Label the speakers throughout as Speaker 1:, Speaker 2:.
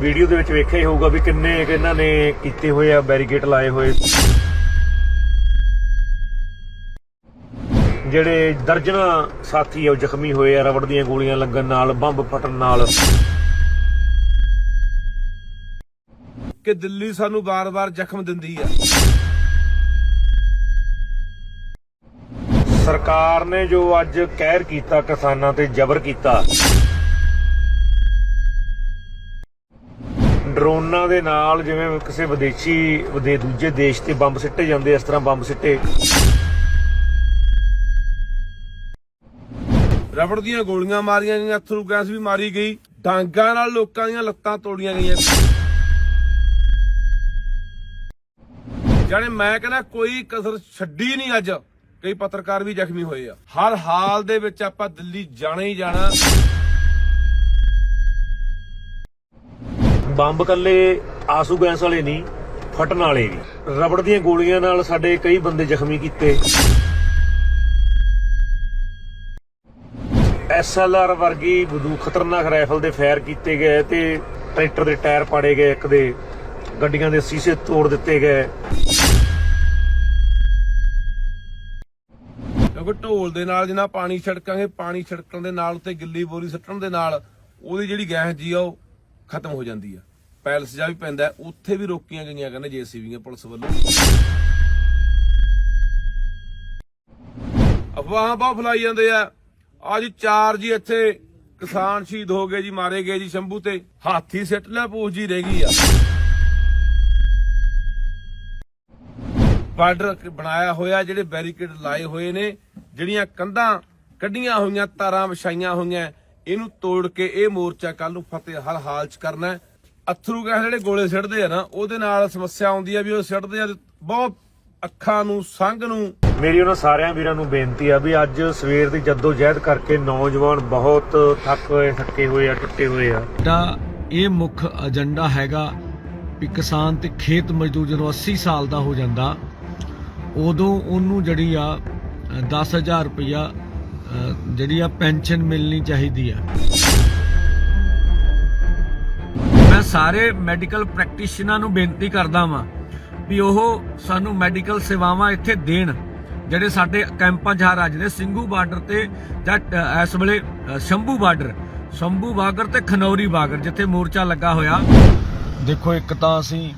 Speaker 1: Video ਦੇ ਵਿੱਚ ਵੇਖਿਆ ਹੀ ਹੋਊਗਾ ਵੀ ਕਿੰਨੇ ਇਹਨਾਂ ਨੇ ਕੀਤੇ ਹੋਏ ਆ ਬੈਰੀਕੇਡ ਲਾਏ ਹੋਏ। ਜਿਹੜੇ ਦਰਜਨਾਂ ਸਾਥੀ ਆ ਉਹ ਜ਼ਖਮੀ ਹੋਏ ਆ ਰਬੜ ਦੀਆਂ ਗੋਲੀਆਂ ਲੱਗਣ ਨਾਲ ਬੰਬ ਫਟਣ ਨਾਲ।
Speaker 2: ਕਿ ਦਿੱਲੀ ਸਾਨੂੰ ਵਾਰ-ਵਾਰ ਜ਼ਖਮ ਦਿੰਦੀ ਆ।
Speaker 1: ਸਰਕਾਰ ਨੇ ਜੋ ਅੱਜ ਕਹਿਰ ਕੀਤਾ ਕਿਸਾਨਾਂ ਤੇ ਜ਼ਬਰ ਕੀਤਾ ਡਰੋਨਾਂ ਦੇ ਨਾਲ ਜਿਵੇਂ ਕਿਸੇ ਵਿਦੇਸ਼ੀ ਵਿਦੇ ਦੂਜੇ ਦੇਸ਼ ਤੇ ਬੰਬ ਸਿੱਟੇ ਜਾਂਦੇ ਇਸ ਤਰ੍ਹਾਂ ਬੰਬ ਸਿੱਟੇ।
Speaker 2: ਰਬੜ ਦੀਆਂ ਗੋਲੀਆਂ ਮਾਰੀਆਂ ਗਈਆਂ ਅਥਰੂ ਗੈਸ ਵੀ ਮਾਰੀ ਗਈ। ਡਾਂਗਾਂ ਨਾਲ ਲੋਕਾਂ ਦੀਆਂ ਲੱਤਾਂ ਤੋੜੀਆਂ ਗਈਆਂ। ਜਾਣੇ ਮੈਂ ਕਹਿੰਦਾ ਕੋਈ ਕਸਰ ਛੱਡੀ ਨਹੀਂ ਅੱਜ। ਕਈ ਪੱਤਰਕਾਰ ਵੀ ਜ਼ਖਮੀ ਹੋਏ ਆ। ਹਰ ਹਾਲ ਦੇ ਵਿੱਚ ਆਪਾਂ ਦਿੱਲੀ ਜਾਣਾ ਹੀ ਜਾਣਾ।
Speaker 1: ਬੰਬ ਕੱਲੇ ਆਸੂ ਗੈਸ ਵਾਲੇ ਨਹੀਂ, ਫਟਣ ਵਾਲੇ ਵੀ। ਰਬੜ ਦੀਆਂ ਗੋਲੀਆਂ ਨਾਲ ਸਾਡੇ ਕਈ ਬੰਦੇ ਜ਼ਖਮੀ ਕੀਤੇ। ਐਸਐਲਆਰ ਵਰਗੀ ਬਦੂ ਖਤਰਨਾਕ ਰਾਈਫਲ ਦੇ ਫਾਇਰ ਕੀਤੇ ਗਏ ਤੇ ਟਰੈਕਟਰ ਦੇ ਟਾਇਰ ਪਾੜੇ ਗਏ, ਇੱਕ ਦੇ ਗੱਡੀਆਂ ਦੇ ਸ਼ੀਸ਼ੇ ਤੋੜ ਦਿੱਤੇ ਗਏ।
Speaker 2: ਕਿਉਂਕਿ ਢੋਲ ਦੇ ਨਾਲ ਜਿੰਨਾ ਪਾਣੀ ਛਿੜਕਾਂਗੇ, ਪਾਣੀ ਛਿੜਕਣ ਦੇ ਨਾਲ ਉੱਤੇ ਗਿੱਲੀ ਬੋਰੀ ਸੱਟਣ ਦੇ ਨਾਲ, ਉਹਦੀ ਜਿਹੜੀ ਗੈਸ ਜੀ ਆ ਉਹ ਖਤਮ ਹੋ ਜਾਂਦੀ ਆ। ਪੈਲਸ ਜਾ ਵੀ ਪੈਂਦਾ ਉੱਥੇ ਵੀ ਰੋਕੀਆਂ ਗਈਆਂ ਕਹਿੰਦੇ ਜੀਸੀਬੀਆਂ ਪੁਲਿਸ ਵੱਲੋਂ। ਅਫਵਾਹਾਂ ਬਹੁਤ ਫੈਲਾਈ ਜਾਂਦੇ ਆ। ਅੱਜ ਚਾਰ ਜੀ ਇੱਥੇ ਕਿਸਾਨ ਸ਼ਹੀਦ ਹੋ ਗਏ ਜੀ, ਮਾਰੇ ਗਏ ਜੀ ਸ਼ੰਭੂ ਤੇ। ਹਾਥੀ ਸਿੱਟ ਲੈ ਪੂਛ ਜੀ ਰਹਿ ਗਈ ਆ। ਬਾਰਡਰ ਬਣਾਇਆ ਹੋਇਆ, ਜਿਹੜੇ ਬੈਰੀਕੇਡ ਲਾਏ ਹੋਏ ਨੇ, ਜਿਹੜੀਆਂ ਕੰਧਾਂ ਕੱਢੀਆਂ ਹੋਈਆਂ, ਤਾਰਾਂ ਵਿਛਾਈਆਂ ਹੋਈਆਂ ਇਹਨੂੰ ਤੋੜ ਕੇ ਇਹ ਮੋਰਚਾ ਕੱਲ ਨੂੰ ਫਤਿਹ ਹਰ ਹਾਲ ਚ ਕਰਨਾ। ਅਥਰੂ ਗੈਸ ਜਿਹੜੇ ਗੋਲੇ ਸਿੱਟਦੇ ਆ ਨਾ ਉਹਦੇ ਨਾਲ ਸਮੱਸਿਆ ਆਉਂਦੀ ਆ ਵੀ ਉਹ ਸਿੱਟਦੇ ਆ ਬਹੁਤ ਅੱਖਾਂ ਨੂੰ ਸੰਗ ਨੂੰ
Speaker 1: ਮੇਰੀ ਉਹਨਾਂ ਸਾਰਿਆਂ ਵੀਰਾਂ ਨੂੰ ਬੇਨਤੀ ਆ ਵੀ ਅੱਜ ਸਵੇਰ ਦੀ ਜੱਦੋ ਜਹਿਦ ਕਰਕੇ ਨੌਜਵਾਨ ਬਹੁਤ ਥੱਕ ਹੋਏ ਥੱਕੇ ਹੋਏ ਆ ਟੁੱਟੇ ਹੋਏ ਆ
Speaker 3: ਦਾ ਇਹ ਮੁੱਖ ਏਜੰਡਾ ਹੈਗਾ ਵੀ ਕਿਸਾਨ ਤੇ ਖੇਤ ਮਜ਼ਦੂਰ ਜਦੋਂ 80 ਸਾਲ ਦਾ ਹੋ ਜਾਂਦਾ ਉਦੋਂ ਉਹਨੂੰ ਜਿਹੜੀ ਆ ਅ, 10000 ਰੁਪਇਆ ਜਿਹੜੀ ਆ ਪੈਨਸ਼ਨ ਮਿਲਣੀ ਚਾਹੀਦੀ ਆ। ਮੈਂ ਸਾਰੇ ਮੈਡੀਕਲ ਪ੍ਰੈਕਟੀਸ਼ਨਰਾਂ ਨੂੰ ਬੇਨਤੀ ਕਰਦਾ ਵਾਂ ਵੀ ਉਹ ਸਾਨੂੰ ਮੈਡੀਕਲ ਸੇਵਾਵਾਂ ਇੱਥੇ ਦੇਣ, ਜਿਹੜੇ ਸਾਡੇ ਕੈਂਪਾਂ 'ਚ ਹਰ ਅੱਜ ਦੇ ਸਿੰਘੂ ਬਾਰਡਰ ਤੇ ਜਾਂ ਇਸ ਵੇਲੇ ਸ਼ੰਭੂ ਬਾਰਡਰ, ਸ਼ੰਭੂ ਬਾਗਰ ਤੇ ਖਨੌਰੀ ਬਾਗਰ ਜਿੱਥੇ ਮੋਰਚਾ ਲੱਗਾ ਹੋਇਆ। ਦੇਖੋ, ਇੱਕ ਤਾਂ ਅਸੀਂ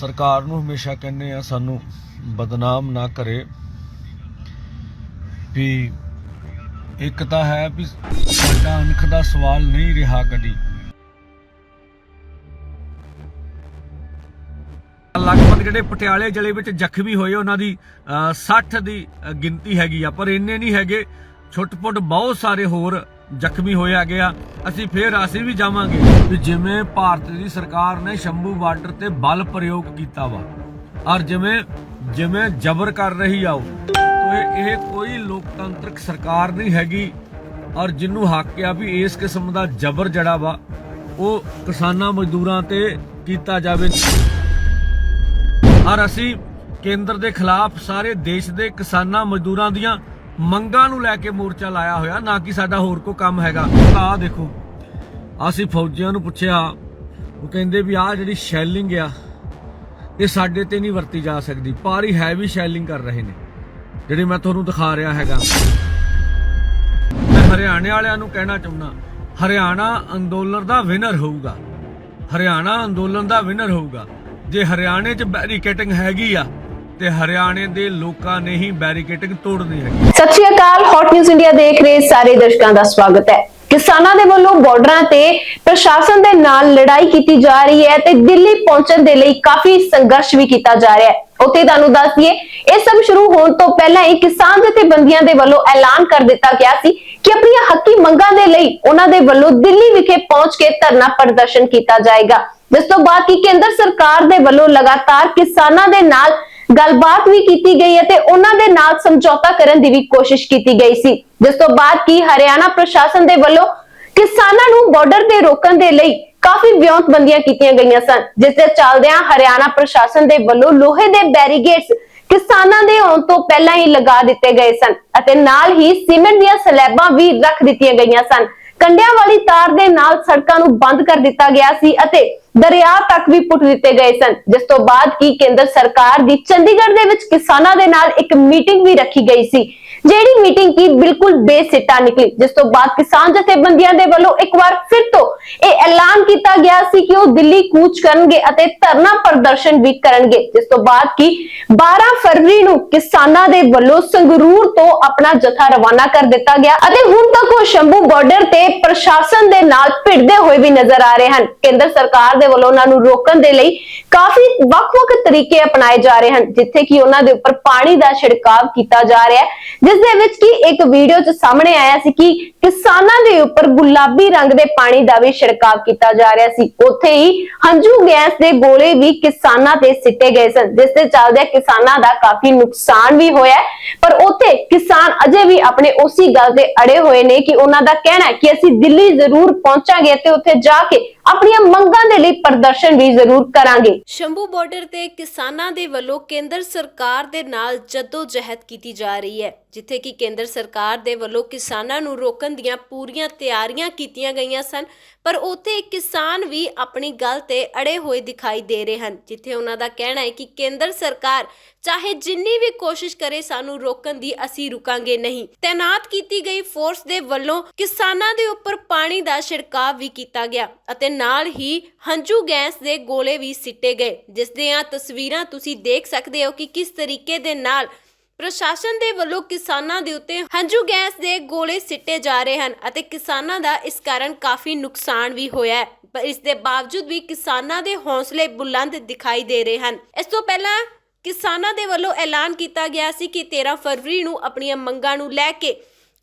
Speaker 3: ਸਰਕਾਰ ਨੂੰ ਹਮੇਸ਼ਾ ਕਹਿੰਦੇ ਆ, ਸਾਨੂੰ ਬਦਨਾਮ ਨਾ ਕਰੇ ਵੀ ਇੱਕ ਤਾਂ ਹੈ ਵੀ ਸਾਡਾ ਅਣਖ ਦਾ ਸਵਾਲ ਨਹੀਂ ਰਿਹਾ ਕਦੀ। ਲਗਭਗ ਜਿਹੜੇ ਪਟਿਆਲੇ ਜ਼ਿਲ੍ਹੇ ਵਿੱਚ ਜ਼ਖਮੀ ਹੋਏ ਉਹਨਾਂ ਦੀ 60 ਦੀ ਗਿਣਤੀ ਹੈਗੀ ਆ, ਪਰ ਇੰਨੇ ਨਹੀਂ ਹੈਗੇ। ਛੁੱਟ-ਪੁੱਟ ਬਹੁਤ ਸਾਰੇ ਹੋਰ ਜ਼ਖਮੀ ਹੋਏ ਹੈਗੇ ਆ। ਅਸੀਂ ਫੇਰ ਅਸੀਂ ਵੀ ਜਾਵਾਂਗੇ। ਵੀ ਜਿਵੇਂ ਭਾਰਤ ਦੀ ਸਰਕਾਰ ਨੇ ਸ਼ੰਭੂ ਬਾਰਡਰ ਤੇ ਬਲ ਪ੍ਰਯੋਗ ਕੀਤਾ ਵਾ, ਔਰ ਜਿਵੇਂ ਜਿਵੇਂ ਜ਼ਬਰ ਕਰ ਰਹੀ ਆ ਉਹ ਤੋ ਇਹ ਇਹ ਕੋਈ ਲੋਕਤੰਤਰਕ ਸਰਕਾਰ ਨਹੀਂ ਹੈਗੀ। ਔਰ ਜਿੰਨੂੰ ਹੱਕ ਆ ਵੀ ਇਸ ਕਿਸਮ ਦਾ ਜ਼ਬਰ ਜੜਾ ਵਾ, ਉਹ ਕਿਸਾਨਾਂ ਮਜ਼ਦੂਰਾਂ ਤੇ ਕੀਤਾ ਜਾਵੇ। ਔਰ ਅਸੀਂ ਕੇਂਦਰ ਦੇ ਖਿਲਾਫ ਸਾਰੇ ਦੇਸ਼ ਦੇ ਕਿਸਾਨਾਂ ਮਜ਼ਦੂਰਾਂ ਦੀਆਂ ਮੰਗਾਂ ਨੂੰ ਲੈ ਕੇ ਮੋਰਚਾ ਲਾਇਆ ਹੋਇਆ, ਨਾ ਕਿ ਸਾਡਾ ਹੋਰ ਕੋਈ ਕੰਮ ਹੈਗਾ। ਆਹ ਦੇਖੋ, ਅਸੀਂ ਫੌਜੀਆਂ ਨੂੰ ਪੁੱਛਿਆ, ਉਹ ਕਹਿੰਦੇ ਵੀ ਆਹ ਜਿਹੜੀ ਸ਼ੈਲਿੰਗ ਆ, ਇਹ ਸਾਡੇ ਤੇ ਨਹੀਂ ਵਰਤੀ ਜਾ ਸਕਦੀ। ਪਾਰੀ ਹੈਵੀ ਸ਼ੈਲਿੰਗ ਕਰ ਰਹੇ ਨੇ। ਜਿਹੜੀ ਮੈਂ ਤੁਹਾਨੂੰ ਦਿਖਾ ਰਿਹਾ ਹੈਗਾ। ਮੈਂ ਹਰਿਆਣੇ ਵਾਲਿਆਂ ਨੂੰ ਕਹਿਣਾ ਚਾਹੁੰਦਾ, ਹਰਿਆਣਾ ਅੰਦੋਲਨ ਦਾ ਵਿਨਰ ਹੋਊਗਾ। ਹਰਿਆਣਾ ਅੰਦੋਲਨ ਦਾ ਵਿਨਰ ਹੋਊਗਾ। ਜੇ ਹਰਿਆਣੇ 'ਚ ਬੈਰੀਕੇਟਿੰਗ ਹੈਗੀ ਆ, ਤੇ ਹਰਿਆਣੇ ਦੇ ਲੋਕਾਂ ਨੇ ਹੀ ਬੈਰੀਕੇਟਿੰਗ ਤੋੜਨੀ ਹੈਗੀ।
Speaker 4: ਸਤਿ ਸ਼੍ਰੀ ਅਕਾਲ ਹੌਟ ਨਿਊਜ਼ ਇੰਡੀਆ ਦੇਖ ਰਹੇ ਸਾਰੇ ਦਰਸ਼ਕਾਂ ਦਾ ਸਵਾਗਤ ਹੈ। ਕਿਸਾਨਾਂ ਦੇ ਵੱਲੋਂ ਬਾਰਡਰਾਂ ਤੇ ਪ੍ਰਸ਼ਾਸਨ ਦੇ ਨਾਲ ਲੜਾਈ ਕੀਤੀ ਜਾ ਰਹੀ ਹੈ ਤੇ ਦਿੱਲੀ ਪਹੁੰਚਣ ਦੇ ਲਈ ਕਾਫੀ ਸੰਘਰਸ਼ ਵੀ ਕੀਤਾ ਜਾ ਰਿਹਾ ਹੈ। ਉੱਥੇ ਤੁਹਾਨੂੰ ਦੱਸ ਦਈਏ, ਇਹ ਸਭ ਸ਼ੁਰੂ ਹੋਣ ਤੋਂ ਪਹਿਲਾਂ ਹੀ ਕਿਸਾਨ ਜਥੇਬੰਦੀਆਂ ਦੇ ਵੱਲੋਂ ਐਲਾਨ ਕਰ ਦਿੱਤਾ ਗਿਆ ਸੀ ਕਿ ਆਪਣੀਆਂ ਹੱਕੀ ਮੰਗਾਂ ਦੇ ਲਈ ਉਹਨਾਂ ਦੇ ਵੱਲੋਂ ਦਿੱਲੀ ਵਿਖੇ ਪਹੁੰਚ ਕੇ ਧਰਨਾ ਪ੍ਰਦਰਸ਼ਨ ਕੀਤਾ ਜਾਏਗਾ। ਜਿਸ ਤੋਂ ਬਾਅਦ ਕਿ ਕੇਂਦਰ ਸਰਕਾਰ ਦੇ ਵੱਲੋਂ ਲਗਾਤਾਰ ਕਿਸਾਨਾਂ ਦੇ ਨਾਲ ਗੱਲਬਾਤ ਵੀ ਕੀਤੀ ਗਈ ਹੈ ਤੇ ਉਹਨਾਂ ਦੇ ਨਾਲ ਸਮਝੌਤਾ ਕਰਨ ਦੀ ਵੀ ਕੋਸ਼ਿਸ਼ ਕੀਤੀ ਗਈ ਸੀ। ਜਿਸ ਤੋਂ ਬਾਅਦ ਕਿ ਹਰਿਆਣਾ ਪ੍ਰਸ਼ਾਸਨ ਦੇ ਵੱਲੋਂ ਕਿਸਾਨਾਂ ਨੂੰ ਬਾਰਡਰ ਤੇ ਰੋਕਣ ਦੇ ਲਈ ਕਾਫੀ ਵਿਉਂਤਬੰਦੀਆਂ ਕੀਤੀਆਂ ਗਈਆਂ ਸਨ, ਜਿਸ ਦੇ ਚੱਲਦਿਆਂ ਹਰਿਆਣਾ ਪ੍ਰਸ਼ਾਸਨ ਦੇ ਵੱਲੋਂ ਲੋਹੇ ਦੇ ਬੈਰੀਗੇਟਸ ਕਿਸਾਨਾਂ ਦੇ ਆਉਣ ਤੋਂ ਪਹਿਲਾਂ ਹੀ ਲਗਾ ਦਿੱਤੇ ਗਏ ਸਨ ਅਤੇ ਨਾਲ ਹੀ ਸੀਮੈਂਟ ਦੀਆਂ ਸਲੈਬਾਂ ਵੀ ਰੱਖ ਦਿੱਤੀਆਂ ਗਈਆਂ ਸਨ। ਕੰਡਿਆਂ ਵਾਲੀ ਤਾਰ ਦੇ ਨਾਲ ਸੜਕਾਂ ਨੂੰ ਬੰਦ ਕਰ ਦਿੱਤਾ ਗਿਆ ਸੀ ਅਤੇ ਦਰਿਆ ਤੱਕ ਵੀ ਪੁੱਟ ਦਿੱਤੇ ਗਏ ਸਨ, ਜਿਸ ਤੋਂ ਬਾਅਦ ਕੀ ਕੇਂਦਰ ਸਰਕਾਰ ਦੀ ਚੰਡੀਗੜ੍ਹ ਦੇ ਵਿੱਚ ਕਿਸਾਨਾਂ ਦੇ ਨਾਲ ਇੱਕ ਮੀਟਿੰਗ ਵੀ ਰੱਖੀ ਗਈ ਸੀ। ਜਿਹੜੀ ਮੀਟਿੰਗ ਕੀ ਬਿਲਕੁਲ ਬੇਸਿੱਟਾ ਨਿਕਲੀ, ਜਿਸ ਤੋਂ ਬਾਅਦ ਕਿਸਾਨ ਜਥੇਬੰਦੀਆਂ ਦੇ ਵੱਲੋਂ ਇੱਕ ਵਾਰ ਫਿਰ ਤੋਂ ਇਹ ਐਲਾਨ ਕੀਤਾ ਗਿਆ ਸੀ ਕਿ ਉਹ ਦਿੱਲੀ ਕੂਚ ਕਰਨਗੇ ਅਤੇ ਧਰਨਾ ਪ੍ਰਦਰਸ਼ਨ ਵੀ ਕਰਨਗੇ, ਜਿਸ ਤੋਂ ਬਾਅਦ ਕੀ 12 ਫਰਵਰੀ ਨੂੰ ਕਿਸਾਨਾਂ ਦੇ ਵੱਲੋਂ ਸੰਗਰੂਰ ਤੋਂ ਆਪਣਾ ਜਥਾ ਰਵਾਨਾ ਕਰ ਦਿੱਤਾ ਗਿਆ ਅਤੇ ਹੁਣ ਤੱਕ ਉਹ ਸ਼ੰਭੂ ਬਾਰਡਰ ਤੇ ਪ੍ਰਸ਼ਾਸਨ ਦੇ ਨਾਲ ਭਿੜਦੇ ਹੋਏ ਵੀ ਨਜ਼ਰ ਆ ਰਹੇ ਹਨ। ਕੇਂਦਰ ਸਰਕਾਰ ਦੇ ਵੱਲੋਂ ਉਹਨਾਂ ਨੂੰ ਰੋਕਣ ਦੇ ਲਈ ਕਾਫੀ ਵੱਖ-ਵੱਖ ਤਰੀਕੇ ਅਪਣਾਏ ਜਾ ਰਹੇ ਹਨ, ਜਿੱਥੇ ਕਿ ਉਹਨਾਂ ਦੇ ਉੱਪਰ ਪਾਣੀ ਦਾ ਛਿੜਕਾਵ ਕੀਤਾ ਜਾ ਰਿਹਾ ਹੈ ਜਿਸ ਦੇ ਵਿੱਚ ਕਿ ਇੱਕ ਵੀਡੀਓ 'ਚ ਸਾਹਮਣੇ ਆਇਆ ਸੀ ਕਿ ਕਿਸਾਨਾਂ ਦੇ ਉੱਪਰ ਗੁਲਾਬੀ ਰੰਗ ਦੇ ਪਾਣੀ ਦਾ ਵੀ ਛਿੜਕਾਅ ਕੀਤਾ ਜਾ ਰਿਹਾ ਸੀ। ਉੱਥੇ ਹੀ ਹੰਝੂ ਗੈਸ ਦੇ ਗੋਲੇ ਵੀ ਕਿਸਾਨਾਂ ਤੇ ਸਿੱਟੇ ਗਏ ਸਨ, ਜਿਸ ਦੇ ਚੱਲਦੇ ਕਿਸਾਨਾਂ ਦਾ ਕਾਫੀ ਨੁਕਸਾਨ ਵੀ ਹੋਇਆ ਪਰ ਉੱਥੇ ਕਿਸਾਨ ਅਜੇ ਵੀ ਆਪਣੇ ਉਸੇ ਗੱਲ ਤੇ ਅੜੇ ਹੋਏ ਨੇ ਕਿ ਉਹਨਾਂ ਦਾ ਕਹਿਣਾ ਹੈ ਕਿ ਅਸੀਂ ਦਿੱਲੀ ਜ਼ਰੂਰ ਪਹੁੰਚਾਂਗੇ ਤੇ ਉੱਥੇ ਜਾ ਕੇ ਆਪਣੀਆਂ ਮੰਗਾਂ ਦੇ ਲਈ ਪ੍ਰਦਰਸ਼ਨ ਵੀ ਜ਼ਰੂਰ ਕਰਾਂਗੇ।
Speaker 5: ਸ਼ੰਭੂ ਬਾਰਡਰ ਤੇ ਕਿਸਾਨਾਂ ਦੇ ਵੱਲੋਂ ਕੇਂਦਰ ਸਰਕਾਰ ਦੇ ਨਾਲ ਜਹਿਦ ਕੀਤੀ ਜਾ ਰਹੀ ਹੈ, ਜਿੱਥੇ ਕਿ ਕੇਂਦਰ ਸਰਕਾਰ ਦੇ ਵੱਲੋਂ ਕਿਸਾਨਾਂ ਨੂੰ ਰੋਕਣ ਦੀਆਂ ਪੂਰੀਆਂ ਤਿਆਰੀਆਂ ਕੀਤੀਆਂ ਗਈਆਂ ਸਨ। ਪਰ ਉੱਥੇ ਕਿਸਾਨ ਵੀ ਆਪਣੀ ਗੱਲ ਤੇ ਅੜੇ ਹੋਏ ਦਿਖਾਈ ਦੇ ਰਹੇ ਹਨ, ਜਿੱਥੇ ਉਹਨਾਂ ਦਾ ਕਹਿਣਾ ਹੈ ਕਿ ਕੇਂਦਰ ਸਰਕਾਰ ਚਾਹੇ ਜਿੰਨੀ ਵੀ ਕੋਸ਼ਿਸ਼ ਕਰੇ ਸਾਨੂੰ ਰੋਕਣ ਦੀ, ਅਸੀਂ ਰੁਕਾਂਗੇ ਨਹੀਂ। ਤੈਨਾਤ ਕੀਤੀ ਗਈ ਫੋਰਸ ਦੇ ਵੱਲੋਂ ਕਿਸਾਨਾਂ ਦੇ ਉੱਪਰ ਪਾਣੀ ਦਾ ਛਿੜਕਾਅ ਵੀ ਕੀਤਾ ਗਿਆ ਅਤੇ ਨਾਲ ਹੀ ਹੰਝੂ ਗੈਸ ਦੇ ਗੋਲੇ ਵੀ ਸਿੱਟੇ ਗਏ, ਜਿਸ ਦੀਆਂ ਤਸਵੀਰਾਂ ਤੁਸੀਂ ਦੇਖ ਸਕਦੇ ਹੋ ਕਿ ਕਿਸ ਤਰੀਕੇ ਦੇ ਨਾਲ ਪ੍ਰਸ਼ਾਸਨ ਦੇ ਵੱਲੋਂ ਕਿਸਾਨਾਂ ਦੇ ਉੱਤੇ ਹੰਝੂ ਗੈਸ ਦੇ ਗੋਲੇ ਸਿੱਟੇ ਜਾ ਰਹੇ ਹਨ ਅਤੇ ਕਿਸਾਨਾਂ ਦਾ ਇਸ ਕਾਰਨ ਕਾਫੀ ਨੁਕਸਾਨ ਵੀ ਹੋਇਆ ਹੈ। ਪਰ ਇਸ ਦੇ ਬਾਵਜੂਦ ਵੀ ਕਿਸਾਨਾਂ ਦੇ ਹੌਸਲੇ ਬੁਲੰਦ ਦਿਖਾਈ ਦੇ ਰਹੇ ਹਨ। ਇਸ ਤੋਂ ਪਹਿਲਾਂ ਕਿਸਾਨਾਂ ਦੇ ਵੱਲੋਂ ਐਲਾਨ ਕੀਤਾ ਗਿਆ ਸੀ ਕਿ 13 ਫਰਵਰੀ ਨੂੰ ਆਪਣੀਆਂ ਮੰਗਾਂ ਨੂੰ ਲੈ ਕੇ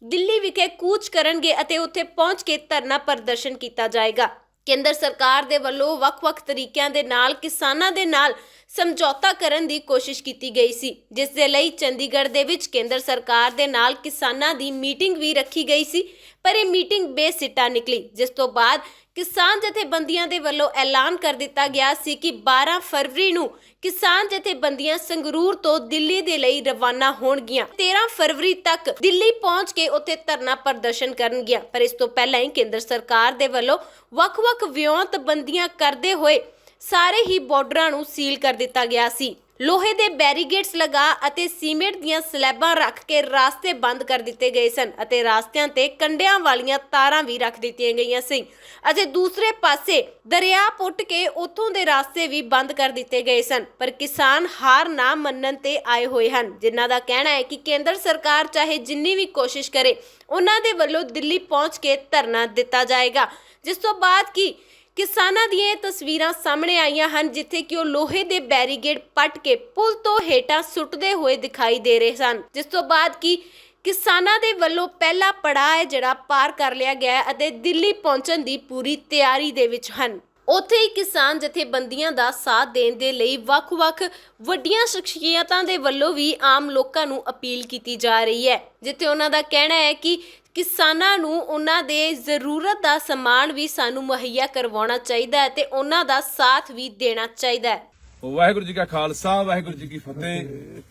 Speaker 5: ਦਿੱਲੀ ਵਿਖੇ ਕੂਚ ਕਰਨਗੇ ਅਤੇ ਉੱਥੇ ਪਹੁੰਚ ਕੇ ਧਰਨਾ ਪ੍ਰਦਰਸ਼ਨ ਕੀਤਾ ਜਾਏਗਾ। ਕੇਂਦਰ ਸਰਕਾਰ ਦੇ ਵੱਲੋਂ ਵੱਖ-ਵੱਖ ਤਰੀਕਿਆਂ ਦੇ ਨਾਲ, ਕਿਸਾਨਾਂ ਦੇ ਨਾਲ ਸਮਝੌਤਾ ਕਰਨ ਦੀ ਕੋਸ਼ਿਸ਼ ਕੀਤੀ ਗਈ ਸੀ, ਜਿਸ ਦੇ ਲਈ ਚੰਡੀਗੜ੍ਹ ਦੇ ਵਿੱਚ ਕੇਂਦਰ ਸਰਕਾਰ ਦੇ ਨਾਲ ਕਿਸਾਨਾਂ ਦੀ ਮੀਟਿੰਗ ਵੀ ਰੱਖੀ ਗਈ ਸੀ, ਪਰ ਇਹ ਮੀਟਿੰਗ ਬੇਸਿੱਟਾ ਨਿਕਲੀ, ਜਿਸ ਤੋਂ ਬਾਅਦ ਕਿਸਾਨ ਜਥੇਬੰਦੀਆਂ ਦੇ ਵੱਲੋਂ ਐਲਾਨ ਕਰ ਦਿੱਤਾ ਗਿਆ ਸੀ ਕਿ 12 ਫਰਵਰੀ ਨੂੰ ਕਿਸਾਨ ਜਥੇਬੰਦੀਆਂ ਸੰਗਰੂਰ ਤੋਂ ਦਿੱਲੀ ਦੇ ਲਈ ਰਵਾਨਾ ਹੋਣਗੀਆਂ। 13 ਫਰਵਰੀ ਤੱਕ ਦਿੱਲੀ ਪਹੁੰਚ ਕੇ ਉੱਥੇ ਧਰਨਾ ਪ੍ਰਦਰਸ਼ਨ ਕਰਨਗੀਆਂ। ਪਰ ਇਸ ਤੋਂ ਪਹਿਲਾਂ ਹੀ ਕੇਂਦਰ ਸਰਕਾਰ ਦੇ ਵੱਲੋਂ ਵੱਖ-ਵੱਖ ਵਿਉਂਤਬੰਦੀਆਂ ਕਰਦੇ ਹੋਏ ਸਾਰੇ ਹੀ ਬਾਰਡਰਾਂ ਨੂੰ ਸੀਲ ਕਰ ਦਿੱਤਾ ਗਿਆ ਸੀ। ਲੋਹੇ ਦੇ ਬੈਰੀਗੇਟਸ ਲਗਾ ਅਤੇ ਸੀਮੈਂਟ ਦੀਆਂ ਸਲੈਬਾਂ ਰੱਖ ਕੇ ਰਾਸਤੇ ਬੰਦ ਕਰ ਦਿੱਤੇ ਗਏ ਸਨ ਅਤੇ ਰਾਸਤਿਆਂ ਤੇ ਕੰਡਿਆਂ ਵਾਲੀਆਂ ਤਾਰਾਂ ਵੀ ਰੱਖ ਦਿੱਤੀਆਂ ਗਈਆਂ ਸੀ। ਅਤੇ ਦੂਸਰੇ ਪਾਸੇ ਦਰਿਆ ਪੁੱਟ ਕੇ ਉੱਥੋਂ ਦੇ ਰਾਸਤੇ ਵੀ ਬੰਦ ਕਰ ਦਿੱਤੇ ਗਏ ਸਨ। ਪਰ ਕਿਸਾਨ ਹਾਰ ਨਾ ਮੰਨਣ ਤੇ ਆਏ ਹੋਏ ਹਨ, ਜਿਨ੍ਹਾਂ ਦਾ ਕਹਿਣਾ ਹੈ ਕਿ ਕੇਂਦਰ ਸਰਕਾਰ ਚਾਹੇ ਜਿੰਨੀ ਵੀ ਕੋਸ਼ਿਸ਼ ਕਰੇ, ਉਹਨਾਂ ਦੇ ਵੱਲੋਂ ਦਿੱਲੀ ਪਹੁੰਚ ਕੇ ਧਰਨਾ ਦਿੱਤਾ ਜਾਏਗਾ। ਜਿਸ ਤੋਂ ਬਾਅਦ ਕੀ ਕਿਸਾਨਾਂ ਦੀਆਂ ਇਹ ਤਸਵੀਰਾਂ ਸਾਹਮਣੇ ਆਈਆਂ ਹਨ, ਜਿੱਥੇ ਕਿ ਉਹ ਲੋਹੇ ਦੇ ਬੈਰੀਗੇਡ ਪੱਟ ਕੇ ਪੁਲ ਤੋਂ ਹੇਠਾਂ ਸੁੱਟਦੇ ਹੋਏ ਦਿਖਾਈ ਦੇ ਰਹੇ ਸਨ। ਜਿਸ ਤੋਂ ਬਾਅਦ ਕਿ ਕਿਸਾਨਾਂ ਦੇ ਵੱਲੋਂ ਪਹਿਲਾ ਪੜਾਅ ਹੈ, ਜਿਹੜਾ ਪਾਰ ਕਰ ਲਿਆ ਗਿਆ ਹੈ ਅਤੇ ਦਿੱਲੀ ਪਹੁੰਚਣ ਦੀ ਪੂਰੀ ਤਿਆਰੀ ਦੇ ਵਿੱਚ ਹਨ। ਉੱਥੇ ਹੀ ਕਿਸਾਨ ਜਥੇਬੰਦੀਆਂ ਦਾ ਸਾਥ ਦੇਣ ਦੇ ਲਈ ਵੱਖ-ਵੱਖ ਵੱਡੀਆਂ ਸ਼ਖਸੀਅਤਾਂ ਦੇ ਵੱਲੋਂ ਵੀ ਆਮ ਲੋਕਾਂ ਨੂੰ ਅਪੀਲ ਕੀਤੀ ਜਾ ਰਹੀ ਹੈ, ਜਿੱਥੇ ਉਹਨਾਂ ਦਾ ਕਹਿਣਾ ਹੈ ਕਿ ਕਿਸਾਨਾਂ ਨੂੰ ਉਹਨਾਂ ਦੇ ਜ਼ਰੂਰਤ ਦਾ ਸਮਾਨ ਵੀ ਸਾਨੂੰ ਮੁਹੱਈਆ ਕਰਵਾਉਣਾ ਚਾਹੀਦਾ ਹੈ ਤੇ ਉਹਨਾਂ ਦਾ ਸਾਥ ਵੀ ਦੇਣਾ ਚਾਹੀਦਾ ਹੈ।
Speaker 2: ਵਾਹਿਗੁਰੂ ਜੀ ਕਾ ਖਾਲਸਾ, ਵਾਹਿਗੁਰੂ ਜੀ ਕੀ ਫਤਿਹ।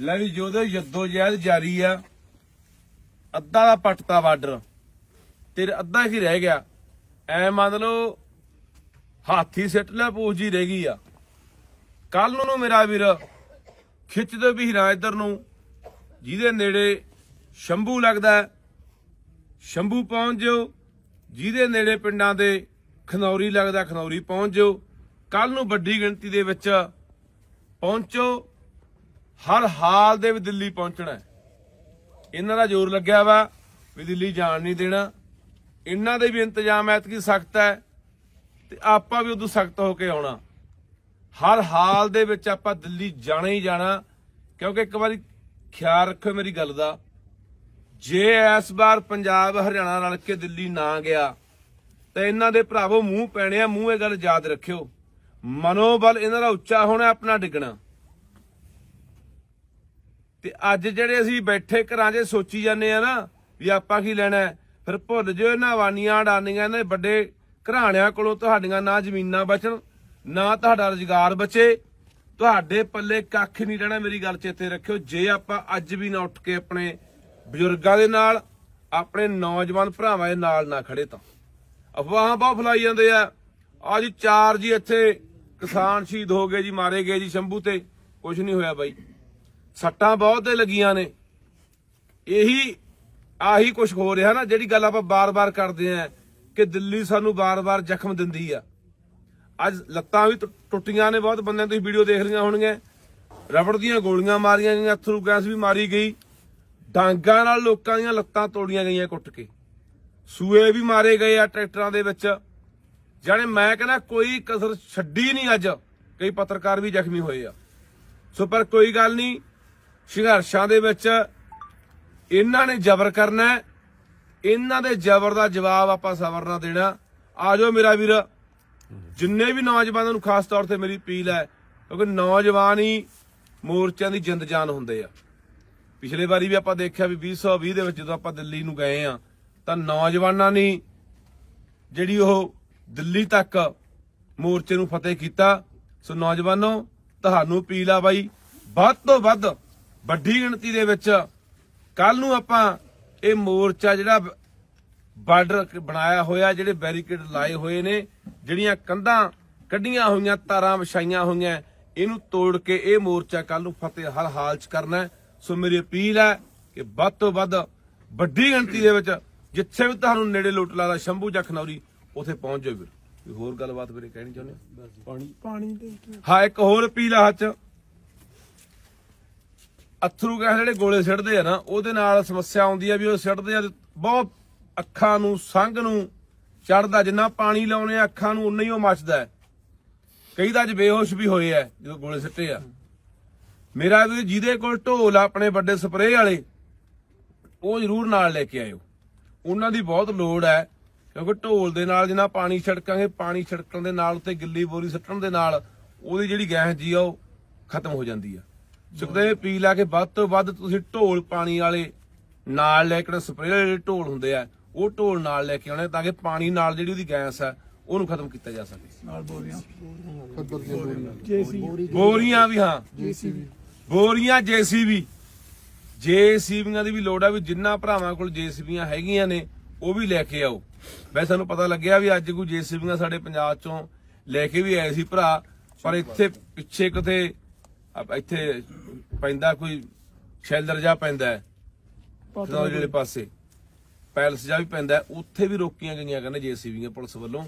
Speaker 2: ਲੈ ਵੀ ਜੋਦੇ ਯੱਦੋ ਜਹਿਦ ਜਾਰੀ ਆ, ਅੱਧਾ ਦਾ ਪੱਟਤਾ ਬਾਰਡਰ, ਤੇਰੇ ਅੱਧਾ ਹੀ ਰਹਿ ਗਿਆ। ਐ ਮੰਨ ਲਓ ਹਾਥੀ ਸਿੱਟ ਲੈ ਪੂਛ ਜੀ ਰਹਿ ਗਈ ਆ। ਕੱਲ ਨੂੰ ਮੇਰਾ ਵੀਰ ਖਿੱਚ ਦੇ ਵੀ ਹੀਰਾ ਇੱਧਰ ਨੂੰ। ਜਿਹਦੇ ਨੇੜੇ ਸ਼ੰਭੂ ਲੱਗਦਾ ਸ਼ੰਭੂ ਪਹੁੰਚ ਜਾਓ। ਜਿਹਦੇ ਨੇੜੇ ਪਿੰਡਾਂ ਦੇ ਖਨੌਰੀ ਲੱਗਦਾ, ਖਨੌਰੀ ਪਹੁੰਚ ਜਾਓ। ਕੱਲ ਨੂੰ ਵੱਡੀ ਗਿਣਤੀ ਦੇ ਵਿੱਚ ਪਹੁੰਚੋ। ਹਰ ਹਾਲ ਦੇ ਵਿੱਚ ਦਿੱਲੀ ਪਹੁੰਚਣਾ ਇਹਨਾਂ ਦਾ ਜ਼ੋਰ ਲੱਗਿਆ ਵਾ ਵੀ ਦਿੱਲੀ ਜਾਣ ਨਹੀਂ ਦੇਣਾ। ਇਹਨਾਂ ਦੇ ਵੀ ਇੰਤਜ਼ਾਮ ਐਤਕੀ ਸਖਤ ਹੈ। ਤੇ ਆਪਾਂ ਵੀ ਉਦੋਂ ਸਖਤ ਹੋ ਕੇ ਆਉਣਾ। ਹਰ ਹਾਲ ਦੇ ਵਿੱਚ ਆਪਾਂ ਦਿੱਲੀ ਜਾਣਾ ਹੀ ਜਾਣਾ, ਕਿਉਂਕਿ ਇੱਕ ਵਾਰੀ ਖਿਆਲ ਰੱਖੋ ਮੇਰੀ ਗੱਲ ਦਾ। ਜੇ ਇਸ ਵਾਰ ਪੰਜਾਬ ਹਰਿਆਣਾ ਰਲ ਕੇ ਦਿੱਲੀ ਨਾ ਗਿਆ, ਤਾਂ ਇਹਨਾਂ ਦੇ ਭਰਾਵੋ ਮੂੰਹ ਪੈਣੇ ਆ, ਮੂੰਹ ਇਹ ਗੱਲ ਯਾਦ ਰੱਖਿਓ। ਮਨੋਬਲ ਇਹਨਾਂ ਦਾ ਉੱਚਾ ਹੋਣਾ, ਆਪਣਾ ਡਿੱਗਣਾ। ਤੇ ਅੱਜ ਜਿਹੜੇ ਅਸੀਂ ਬੈਠੇ ਘਰਾਂ 'ਚ ਸੋਚੀ ਜਾਂਦੇ ਆ ਨਾ, ਵੀ ਆਪਾਂ ਕੀ ਲੈਣਾ ਫਿਰ ਭੁੱਲ ਜਿਓ ਇਹਨਾਂ ਵਾਨੀਆਂ ਡਾਨੀਆਂ ਇਹਨਾਂ ਵੱਡੇ ਘਰਾਣਿਆਂ ਕੋਲੋਂ ਤੁਹਾਡੀਆਂ ਨਾ ਜ਼ਮੀਨਾਂ ਬਚਣ, ਨਾ ਤੁਹਾਡਾ ਰੁਜ਼ਗਾਰ ਬਚੇ। ਤੁਹਾਡੇ ਪੱਲੇ ਕੱਖ ਨਹੀਂ ਰਹਿਣਾ, ਮੇਰੀ ਗੱਲ ਚੇਤੇ ਰੱਖਿਓ। ਜੇ ਆਪਾਂ ਅੱਜ ਵੀ ਨਾ ਉੱਠ ਕੇ ਆਪਣੇ ਬਜ਼ੁਰਗਾਂ ਦੇ ਨਾਲ, ਆਪਣੇ ਨੌਜਵਾਨ ਭਰਾਵਾਂ ਦੇ ਨਾਲ ਨਾ ਖੜੇ ਤਾਂ। ਅਫਵਾਹਾਂ ਬਹੁਤ ਫਲਾਈ ਜਾਂਦੇ ਆ। ਆ ਜੀ ਚਾਰ ਜੀ ਇੱਥੇ ਕਿਸਾਨ ਸ਼ਹੀਦ ਹੋ ਗਏ ਜੀ, ਮਾਰੇ ਗਏ ਜੀ ਸ਼ੰਭੂ ਤੇ। ਕੁਝ ਨਹੀਂ ਹੋਇਆ ਬਾਈ। ਸੱਟਾਂ ਬਹੁਤ ਤੇ ਲੱਗੀਆਂ ਨੇ। ਇਹੀ, ਆਹੀ ਕੁਝ ਹੋ ਰਿਹਾ ਨਾ, ਜਿਹੜੀ ਗੱਲ ਆਪਾਂ ਬਾਰ-ਬਾਰ ਕਰਦੇ ਆ। ਕਿ ਦਿੱਲੀ ਸਾਨੂੰ ਬਾਰ-ਬਾਰ ਜ਼ਖਮ ਦਿੰਦੀ ਆ। ਅੱਜ ਲੱਤਾਂ ਵੀ ਟੁ- ਟੁੱਟੀਆਂ ਨੇ ਬਹੁਤ ਬੰਦਿਆਂ ਤੁਸੀਂ ਵੀਡੀਓ ਦੇਖ ਰਹੀਆਂ ਹੋਣਗੀਆਂ। ਰਬੜ ਦੀਆਂ ਗੋਲੀਆਂ ਮਾਰੀਆਂ ਗਈਆਂ ਅਥਰੂ ਗੈਸ ਵੀ ਮਾਰੀ ਗਈ। ਡਾਂਗਾਂ ਨਾਲ ਲੋਕਾਂ ਦੀਆਂ ਲੱਤਾਂ ਤੋੜੀਆਂ ਗਈਆਂ ਕੁੱਟ ਕੇ। ਸੂਏ ਵੀ ਮਾਰੇ ਗਏ ਆ ਟਰੈਕਟਰਾਂ ਦੇ ਵਿੱਚ। ਜਾਣੇ ਮੈਂ ਕਹਿੰਦਾ ਕੋਈ ਕਸਰ ਛੱਡੀ ਨਹੀਂ ਅੱਜ। ਕਈ ਪੱਤਰਕਾਰ ਵੀ ਜ਼ਖਮੀ ਹੋਏ ਆ। ਸੋ ਪਰ ਕੋਈ ਗੱਲ ਨਹੀਂ, ਸੰਘਰਸ਼ਾਂ ਦੇ ਵਿੱਚ ਇਹਨਾਂ ਨੇ ਜ਼ਬਰ ਕਰਨਾ ਇਹਨਾਂ ਦੇ ਜ਼ਬਰ ਦਾ ਜਵਾਬ ਆਪਾਂ ਸਬਰ ਨਾਲ ਦੇਣਾ। ਆ ਜਾਓ ਮੇਰਾ ਵੀਰ। ਜਿੰਨੇ ਵੀ ਨੌਜਵਾਨਾਂ ਨੂੰ ਖਾਸ ਤੌਰ ਤੇ ਮੇਰੀ ਅਪੀਲ ਹੈ, ਕਿਉਂਕਿ ਨੌਜਵਾਨ ਹੀ ਮੋਰਚਿਆਂ ਦੀ ਜਿੰਦ ਜਾਨ ਹੁੰਦੇ ਆ। ਪਿਛਲੇ ਵਾਰੀ ਵੀ ਆਪਾਂ ਦੇਖਿਆ ਵੀ 2020 ਦੇ ਵਿੱਚ ਜਦੋਂ ਆਪਾਂ ਦਿੱਲੀ ਨੂੰ ਗਏ ਆ, ਤਾਂ ਨੌਜਵਾਨਾਂ ਨੇ ਜਿਹੜੀ ਉਹ ਦਿੱਲੀ ਤੱਕ ਮੋਰਚੇ ਨੂੰ ਫਤਿਹ ਕੀਤਾ। ਸੋ ਨੌਜਵਾਨੋ, ਤੁਹਾਨੂੰ ਅਪੀਲ ਆ ਬਾਈ, ਵੱਧ ਤੋਂ ਵੱਧ ਵੱਡੀ ਗਿਣਤੀ ਦੇ ਵਿੱਚ ਕੱਲ ਨੂੰ ਆਪਾਂ ਇਹ ਮੋਰਚਾ ਜਿਹੜਾ ਬਾਰਡਰ ਬਣਾਇਆ ਹੋਇਆ ਜਿਹੜੇ ਬੈਰੀਕੇਡ ਲਾਏ ਹੋਏ ਨੇ ਜਿਹੜੀਆਂ ਕੰਧਾਂ ਕੱਢੀਆਂ ਹੋਈਆਂ ਤਾਰਾਂ ਵਿਛਾਈਆਂ ਹੋਈਆਂ ਇਹਨੂੰ ਤੋੜ ਕੇ ਇਹ ਮੋਰਚਾ ਕੱਲ ਨੂੰ ਫਤਿਹ ਹਰ ਹਾਲ ਚ ਕਰਨਾ। ਸੋ ਮੇਰੀ ਅਪੀਲ ਹੈ ਕਿ ਵੱਧ ਤੋਂ ਵੱਧ ਵੱਡੀ ਗਿਣਤੀ ਦੇ ਵਿੱਚ ਜਿੱਥੇ ਵੀ ਤੁਹਾਨੂੰ ਨੇੜੇ ਲੁੱਟ ਲਾਦਾ ਸ਼ੰਭੂ ਜਾਂ ਖਨੌਰੀ ਉਥੇ ਪਹੁੰਚ ਜਾਓ ਵੀਰ ਕੋਈ ਹੋਰ ਗੱਲਬਾਤ ਵੀਰੇ ਕਹਿਣੀ ਚਾਹੁੰਦੇ ਹੋ? ਪਾਣੀ ਪਾਣੀ ਦੇ ਹਾਂ ਇੱਕ ਹੋਰ ਅਪੀਲ ਆ ਹੱਥ ਅਥਰੂ ਗੈਸ ਜਿਹੜੇ ਗੋਲੇ ਸਿੱਟਦੇ ਆ ਨਾ ਉਹਦੇ ਨਾਲ ਸਮੱਸਿਆ ਆਉਂਦੀ ਆ ਵੀ ਉਹ ਸਿੱਟਦੇ ਆ ਤੇ ਬਹੁਤ ਅੱਖਾਂ ਨੂੰ ਸੰਗ ਨੂੰ ਚੜਦਾ ਜਿੰਨਾ ਪਾਣੀ ਲਾਉਨੇ ਆ, ਅੱਖਾਂ ਨੂੰ ਉਨਾ ਹੀ ਉਹ ਮੱਚਦਾ ਕਈ ਤਾਂ ਅੱਜ ਬੇਹੋਸ਼ ਵੀ ਹੋਏ ਆ, ਜਦੋਂ ਗੋਲੇ ਸਿੱਟੇ ਆ। ਮੇਰਾ ਜਿਹਦੇ ਕੋਲ ਢੋਲ ਆ, ਆਪਣੇ ਵੱਡੇ ਸਪਰੇਅ ਵਾਲੇ, ਉਹ ਜ਼ਰੂਰ ਨਾਲ ਲੈ ਕੇ ਆਇਓ। ਉਹਨਾਂ ਦੀ ਬਹੁਤ ਲੋੜ ਹੈ, ਕਿਉਂਕਿ ਢੋਲ ਦੇ ਨਾਲ ਜਿੰਨਾ ਪਾਣੀ ਛਿੜਕਾਂਗੇ, ਪਾਣੀ ਛਿੜਕਣ ਦੇ ਨਾਲ ਉੱਤੇ ਗਿੱਲੀ ਬੋਰੀ ਸੱਟਣ ਦੇ ਨਾਲ ਉਹਦੀ ਜਿਹੜੀ ਗੈਸ ਜੀ ਆ, ਉਹ ਖਤਮ ਹੋ ਜਾਂਦੀ ਆ। ਸੁਖਦੇ ਪੀ ਲਾ ਕੇ ਵੱਧ ਤੋਂ ਵੱਧ ਤੁਸੀਂ ਢੋਲ ਪਾਣੀ ਵਾਲੇ ਨਾਲ ਲੈ ਕੇ ਸਪਰੇਅ ਵਾਲੇ ਢੋਲ ਹੁੰਦੇ ਆ ਉਹ ਢੋਲ ਨਾਲ ਲੈ ਕੇ ਆਉਣੇ ਤਾਂ ਕਿ ਪਾਣੀ ਨਾਲ ਜਿਹੜੀ ਉਹਦੀ ਗੈਸ ਹੈ ਉਹਨੂੰ ਖਤਮ ਕੀਤਾ ਜਾ ਸਕੇ। ਨਾਲ ਬੋਰੀਆਂ। ਬੋਰੀਆਂ ਵੀ ਹਾਂ। ਬੋਰੀਆਂ। ਜੇਸੀਬੀ। ਜੇਸੀਬੀਆਂ ਦੀ ਵੀ ਲੋੜ ਆ ਵੀ ਜਿੰਨਾ ਭਰਾਵਾਂ ਕੋਲ ਜੇਸੀਬੀਆਂ ਹੈਗੀਆਂ ਨੇ ਉਹ ਵੀ ਲੈ ਕੇ ਆਓ। ਵੈਸੇ ਸਾਨੂੰ ਪਤਾ ਲੱਗਿਆ ਵੀ ਅੱਜ ਕੋਈ ਜੇਸੀਬੀਆਂ ਸਾਡੇ ਪੰਜਾਬ ਚੋਂ ਲੈ ਕੇ ਵੀ ਆਏ ਸੀ ਭਰਾ ਪਰ ਇੱਥੇ ਪਿੱਛੇ ਕਿਤੇ ਇੱਥੇ ਪੈਂਦਾ ਕੋਈ ਸ਼ੈਲਰ ਜਾ ਪੈਂਦਾ ਹੈ। ਜਿਹੜੇ ਪਾਸੇ। ਪੈਲਸ ਜਾ ਵੀ ਪੈਂਦਾ ਉੱਥੇ ਵੀ ਰੋਕੀਆਂ ਗਈਆਂ ਕਹਿੰਦੇ ਜੇਸੀਬੀਆਂ ਪੁਲਿਸ ਵੱਲੋਂ।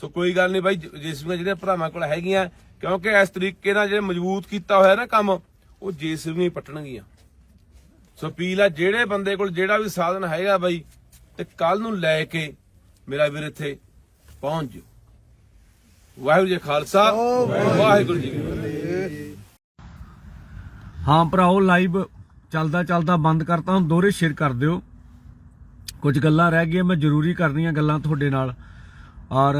Speaker 2: ਸੋ ਕੋਈ ਗੱਲ ਨਹੀਂ ਬਾਈ ਜੇਸੀਬੀਆਂ ਜਿਹੜੇ ਭਰਾਵਾਂ ਕੋਲ ਹੈਗੀਆਂ, ਕਿਉਂਕਿ ਇਸ ਤਰੀਕੇ ਨਾਲ ਜਿਹੜੇ ਮਜ਼ਬੂਤ ਕੀਤਾ ਹੋਇਆ ਨਾ ਕੰਮ, ਉਹ ਜੇਸੀਬੀਆਂ ਹੀ ਪੱਟਣਗੀਆਂ। ਸੋ ਅਪੀਲ ਆ ਜਿਹੜੇ ਬੰਦੇ ਕੋਲ ਜਿਹੜਾ ਵੀ ਸਾਧਨ ਹੈਗਾ ਬਾਈ, ਤੇ ਕੱਲ ਨੂੰ ਲੈ ਕੇ ਮੇਰਾ ਵੀਰ ਇੱਥੇ ਪਹੁੰਚ ਜਾਓ। ਵਾਹਿਗੁਰੂ ਜੀ ਖਾਲਸਾ, ਵਾਹਿਗੁਰੂ ਜੀ ਕੀ ਫਤਿਹ।
Speaker 3: ਹਾਂ ਭਰਾਓ ਲਾਈਵ ਚੱਲਦਾ ਚੱਲਦਾ ਬੰਦ ਕਰਤਾ, ਹੁਣ ਦੋਹਰੇ ਸ਼ੇਅਰ ਕਰ ਦਿਓ। ਕੁਝ ਗੱਲਾਂ ਰਹਿ ਗਈਆਂ, ਮੈਂ ਜ਼ਰੂਰੀ ਕਰਨੀਆਂ ਗੱਲਾਂ ਤੁਹਾਡੇ ਨਾਲ। ਔਰ,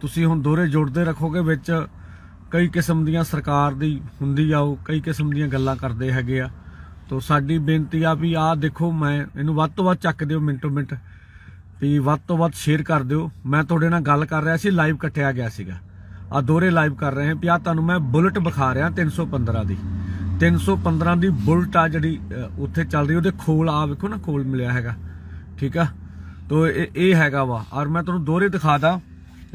Speaker 3: ਤੁਸੀਂ ਹੁਣ ਦੋਹਰੇ ਜੋੜਦੇ ਰੱਖੋਗੇ ਵਿੱਚ, ਕਈ ਕਿਸਮ ਦੀਆਂ ਸਰਕਾਰ ਦੀ ਹੁੰਦੀ ਆ, ਉਹ ਕਈ ਕਿਸਮ ਦੀਆਂ ਗੱਲਾਂ ਕਰਦੇ ਹੈਗੇ ਆ। ਤੋ ਸਾਡੀ ਬੇਨਤੀ ਆ ਵੀ ਆਹ ਦੇਖੋ, ਮੈਂ ਇਹਨੂੰ ਵੱਧ ਤੋਂ ਵੱਧ ਚੱਕ ਦਿਓ ਮਿੰਟੋ ਮਿੰਟ, ਵੀ ਵੱਧ ਤੋਂ ਵੱਧ ਸ਼ੇਅਰ ਕਰ ਦਿਓ। ਮੈਂ ਤੁਹਾਡੇ ਨਾਲ ਗੱਲ ਕਰ ਰਿਹਾ ਸੀ ਲਾਈਵ ਕੱਟਿਆ ਗਿਆ ਸੀਗਾ। ਆ ਦੋਰੇ ਲਾਈਵ ਕਰ ਰਹੇ ਹਾਂ ਵੀ ਆਹ ਤੁਹਾਨੂੰ ਮੈਂ ਬੁਲਟ ਵਿਖਾ ਰਿਹਾ 315 ਦੀ। 315 ਦੀ ਬੁਲਟ ਆ ਜਿਹੜੀ ਉੱਥੇ ਚੱਲ ਰਹੀ, ਉਹਦੇ ਖੋਲ ਆ ਵੇਖੋ ਨਾ, ਖੋਲ ਮਿਲਿਆ ਹੈਗਾ। ਠੀਕ ਆ? ਤੋ ਇਹ ਇਹ ਹੈਗਾ ਵਾ। ਔਰ ਮੈਂ ਤੁਹਾਨੂੰ ਦੋਰੇ ਦਿਖਾ ਦਾਂ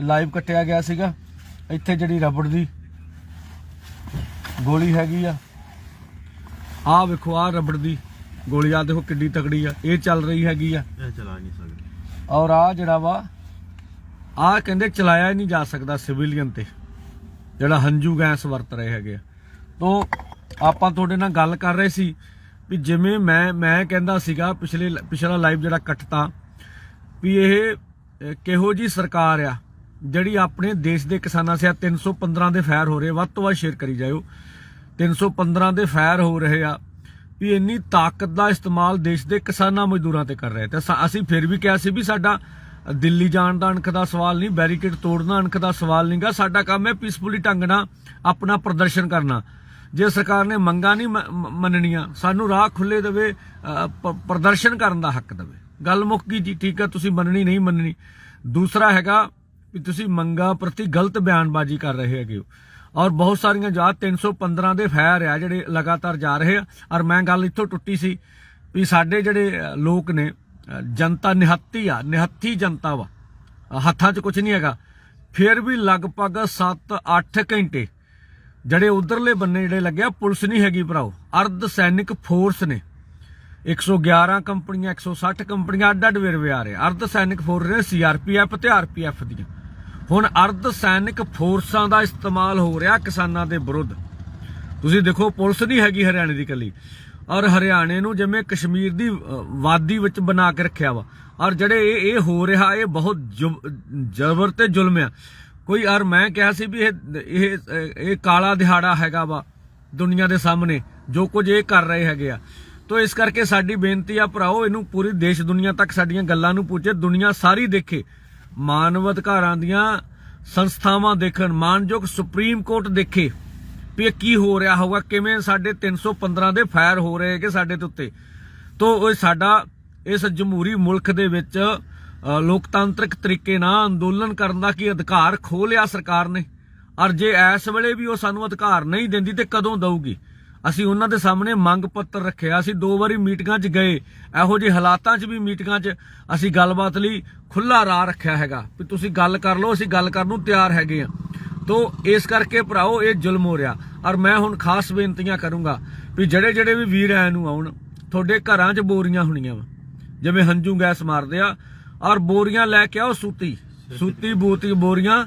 Speaker 3: ਲਾਈਵ ਕੱਟਿਆ ਗਿਆ ਸੀਗਾ। ਇੱਥੇ ਜਿਹੜੀ ਰਬੜ ਦੀ ਗੋਲੀ ਹੈਗੀ ਆ। ਆ ਵੇਖੋ ਆ ਰਬੜ ਦੀ ਗੋਲੀ। ਆ ਦੇਖੋ ਕਿੱਡੀ ਤਕੜੀ ਆ। ਇਹ ਚੱਲ ਰਹੀ ਹੈਗੀ ਆ। ਔਰ ਆ ਜਿਹੜਾ ਵਾ ਆ ਕਹਿੰਦੇ ਚਲਾਇਆ ਨਹੀਂ ਜਾ ਸਕਦਾ ਸਿਵਿਲੀਅਨ ਤੇ। ਜਿਹੜਾ ਹੰਝੂ ਗੈਸ ਵਰਤ ਰਹੇ ਹੈਗੇ ਆ। ਤੋਂ ਆਪਾਂ ਤੁਹਾਡੇ ਨਾਲ ਗੱਲ ਕਰ ਰਹੇ ਸੀ ਵੀ ਜਿਵੇਂ ਮੈਂ ਮੈਂ ਕਹਿੰਦਾ ਸੀਗਾ ਪਿਛਲੇ, ਪਿਛਲਾ ਲਾਈਵ ਜਿਹੜਾ ਕੱਟਤਾ ਵੀ ਇਹ ਕਿਹੋ ਜੀ ਸਰਕਾਰ ਆ ਜਿਹੜੀ ਆਪਣੇ ਦੇਸ਼ ਦੇ ਕਿਸਾਨਾਂ ਸਿਆ 315 ਦੇ ਫਾਇਰ ਹੋ ਰਹੇ ਵੱਧ ਤੋਂ ਵੱਧ ਸ਼ੇਅਰ ਕਰੀ ਜਾਇਓ। 315 ਦੇ ਫਾਇਰ ਹੋ ਰਹੇ ਆ ਵੀ ਇੰਨੀ ਤਾਕਤ ਦਾ ਇਸਤੇਮਾਲ ਦੇਸ਼ ਦੇ ਕਿਸਾਨਾਂ ਮਜ਼ਦੂਰਾਂ ਤੇ ਕਰ ਰਹੇ ਤੇ ਅਸੀਂ ਫਿਰ ਵੀ ਕਿਹਾ ਸੀ ਵੀ ਸਾਡਾ ਦਿੱਲੀ ਜਾਣ ਦਾ ਅਣਖ ਦਾ ਸਵਾਲ ਨਹੀਂ, ਬੈਰੀਕੇਡ ਤੋੜਨਾ ਅਣਖ ਦਾ ਸਵਾਲ ਨਹੀਂਗਾ, ਸਾਡਾ ਕੰਮ ਹੈ ਪੀਸਫੁਲੀ ਢੰਗ ਨਾਲ ਆਪਣਾ ਪ੍ਰਦਰਸ਼ਨ ਕਰਨਾ। ਜੇ ਸਰਕਾਰ ਨੇ ਮੰਗਾਂ ਨਹੀਂ ਮੰਨਣੀਆਂ, ਸਾਨੂੰ ਰਾਹ ਖੁੱਲੇ ਦੇਵੇ ਪ੍ਰਦਰਸ਼ਨ ਕਰਨ ਦਾ ਹੱਕ ਦੇਵੇ। ਗੱਲ ਮੁੱਕ ਗਈ ਜੀ, ਠੀਕ ਹੈ ਤੁਸੀਂ ਮੰਨਣੀ ਨਹੀਂ ਮੰਨਣੀ। ਦੂਸਰਾ ਹੈਗਾ ਵੀ ਤੁਸੀਂ ਮੰਗਾ ਪ੍ਰਤੀ ਗਲਤ ਬਿਆਨਬਾਜ਼ੀ ਕਰ ਰਹੇ ਹੈਗੇ ਹੋ। ਔਰ ਬਹੁਤ ਸਾਰੀਆਂ ਜਾ 315 ਦੇ ਫਾਇਰ ਆ ਜਿਹੜੇ ਲਗਾਤਾਰ ਜਾ ਰਹੇ ਆ। ਔਰ ਮੈਂ ਗੱਲ ਇੱਥੋਂ ਟੁੱਟੀ ਸੀ ਵੀ ਸਾਡੇ ਜਿਹੜੇ ਲੋਕ ਨੇ ਜਨਤਾ ਨਿਹੱਤੀ ਆ, ਨਿਹੱਥੀ ਜਨਤਾ ਵਾ। ਹੱਥਾਂ 'ਚ ਕੁਝ ਨਹੀਂ ਹੈਗਾ। ਫਿਰ ਵੀ ਲਗਭਗ 7-8 ਘੰਟੇ ਜਿਹੜੇ ਉਧਰਲੇ ਬੰਨੇ ਜਿਹੜੇ ਲੱਗਿਆ ਪੁਲਿਸ ਨਹੀਂ ਹੈਗੀ ਭਰਾਓ। ਅਰਧ ਸੈਨਿਕ ਫੋਰਸ ਨੇ। 111 ਕੰਪਨੀਆਂ 160 ਕੰਪਨੀਆਂ ਅੱਡ ਅੱਡ ਵੇਰਵੇ ਆ ਰਹੇ। ਅਰਧ ਸੈਨਿਕ ਫੋਰਸ ਨੇ ਸੀਆਰਪੀਐਫ ਤੇ ਆਰਪੀਐਫ ਦੀਆਂ। ਹੁਣ ਅਰਧ ਸੈਨਿਕ ਫੋਰਸਾਂ ਦਾ ਇਸਤੇਮਾਲ ਹੋ ਰਿਹਾ ਕਿਸਾਨਾਂ ਦੇ ਵਿਰੁੱਧ। ਤੁਸੀਂ ਦੇਖੋ, ਪੁਲਿਸ ਨਹੀਂ ਹੈਗੀ ਹਰਿਆਣੇ ਦੀ ਕੱਲੀ ਔਰ ਹਰਿਆਣੇ ਨੂੰ ਜਿਵੇਂ ਕਸ਼ਮੀਰ ਦੀ ਵਾਦੀ ਵਿੱਚ ਬਣਾ ਕੇ ਰੱਖਿਆ ਵਾ। ਔਰ ਜਿਹੜੇ ਇਹ ਇਹ ਹੋ ਰਿਹਾ, ਇਹ ਬਹੁਤ ਜ਼ਬਰ ਤੇ ਜ਼ੁਲਮ ਆ। ਕੋਈ ਯਾਰ ਮੈਂ ਕਿਹਾ ਸੀ ਵੀ ਇਹ ਇਹ ਇਹ ਕਾਲਾ ਦਿਹਾੜਾ ਹੈਗਾ ਵਾ ਦੁਨੀਆ ਦੇ ਸਾਹਮਣੇ, ਜੋ ਕੁਝ ਇਹ ਕਰ ਰਹੇ ਹੈਗੇ ਆ। ਤੋ ਇਸ ਕਰਕੇ ਸਾਡੀ ਬੇਨਤੀ ਆ ਭਰਾਓ, ਇਹਨੂੰ ਪੂਰੀ ਦੇਸ਼ ਦੁਨੀਆ ਤੱਕ ਸਾਡੀਆਂ ਗੱਲਾਂ ਨੂੰ ਪੁੱਛੇ ਦੁਨੀਆ ਸਾਰੀ ਦੇਖੇ। ਮਾਨਵ ਅਧਿਕਾਰਾਂ ਦੀਆਂ ਸੰਸਥਾਵਾਂ ਦੇਖਣ, ਮਾਨਯੋਗ ਸੁਪਰੀਮ ਕੋਰਟ ਦੇਖੇ ਵੀ ਇਹ ਕੀ ਹੋ ਰਿਹਾ ਹੋਊਗਾ, ਕਿਵੇਂ ਸਾਡੇ 315 ਦੇ ਫਾਇਰ ਹੋ ਰਹੇ ਹੈਗੇ ਸਾਡੇ ਦੇ ਉੱਤੇ। ਤੋ ਉਹ ਸਾਡਾ, ਇਸ ਜਮਹੂਰੀ ਮੁਲਕ ਦੇ ਵਿੱਚ ਲੋਕਤਾਂਤਰਿਕ ਤਰੀਕੇ ਨਾਲ ਅੰਦੋਲਨ ਕਰਨ ਦਾ ਕੀ ਅਧਿਕਾਰ ਖੋਹ ਲਿਆ ਸਰਕਾਰ ਨੇ? ਔਰ ਜੇ ਇਸ ਵੇਲੇ ਵੀ ਉਹ ਸਾਨੂੰ ਅਧਿਕਾਰ ਨਹੀਂ ਦਿੰਦੀ ਤੇ ਕਦੋਂ ਦਊਗੀ? ਅਸੀਂ ਉਹਨਾਂ ਦੇ ਸਾਹਮਣੇ ਮੰਗ ਪੱਤਰ ਰੱਖਿਆ ਅਸੀਂ ਦੋ ਵਾਰੀ ਮੀਟਿੰਗਾਂ 'ਚ ਗਏ। ਇਹੋ ਜਿਹੇ ਹਾਲਾਤਾਂ 'ਚ ਵੀ ਮੀਟਿੰਗਾਂ 'ਚ ਅਸੀਂ ਗੱਲਬਾਤ ਲਈ ਖੁੱਲਾ ਰਾਹ ਰੱਖਿਆ ਹੈਗਾ। ਵੀ ਤੁਸੀਂ ਗੱਲ ਕਰ ਲਓ, ਅਸੀਂ ਗੱਲ ਕਰਨ ਨੂੰ ਤਿਆਰ ਹੈਗੇ ਆ ਤੋ ਇਸ ਕਰਕੇ ਭਰਾਓ, ਇਹ ਜ਼ੁਲਮ ਹੋ ਰਿਹਾ। ਔਰ ਮੈਂ ਹੁਣ ਖਾਸ ਬੇਨਤੀਆਂ ਕਰੂੰਗਾ ਵੀ ਜਿਹੜੇ ਜਿਹੜੇ ਵੀ ਵੀਰ ਐ ਨੂੰ ਆਉਣ, ਤੁਹਾਡੇ ਘਰਾਂ 'ਚ ਬੋਰੀਆਂ ਹੋਣੀਆਂ ਵਾ। ਜਿਵੇਂ ਹੰਝੂ ਗੈਸ ਮਾਰਦੇ ਆ ਔਰ ਬੋਰੀਆਂ ਲੈ ਕੇ ਆਓ ਸੂਤੀ। ਸੂਤੀ ਬੂਤੀ ਬੋਰੀਆਂ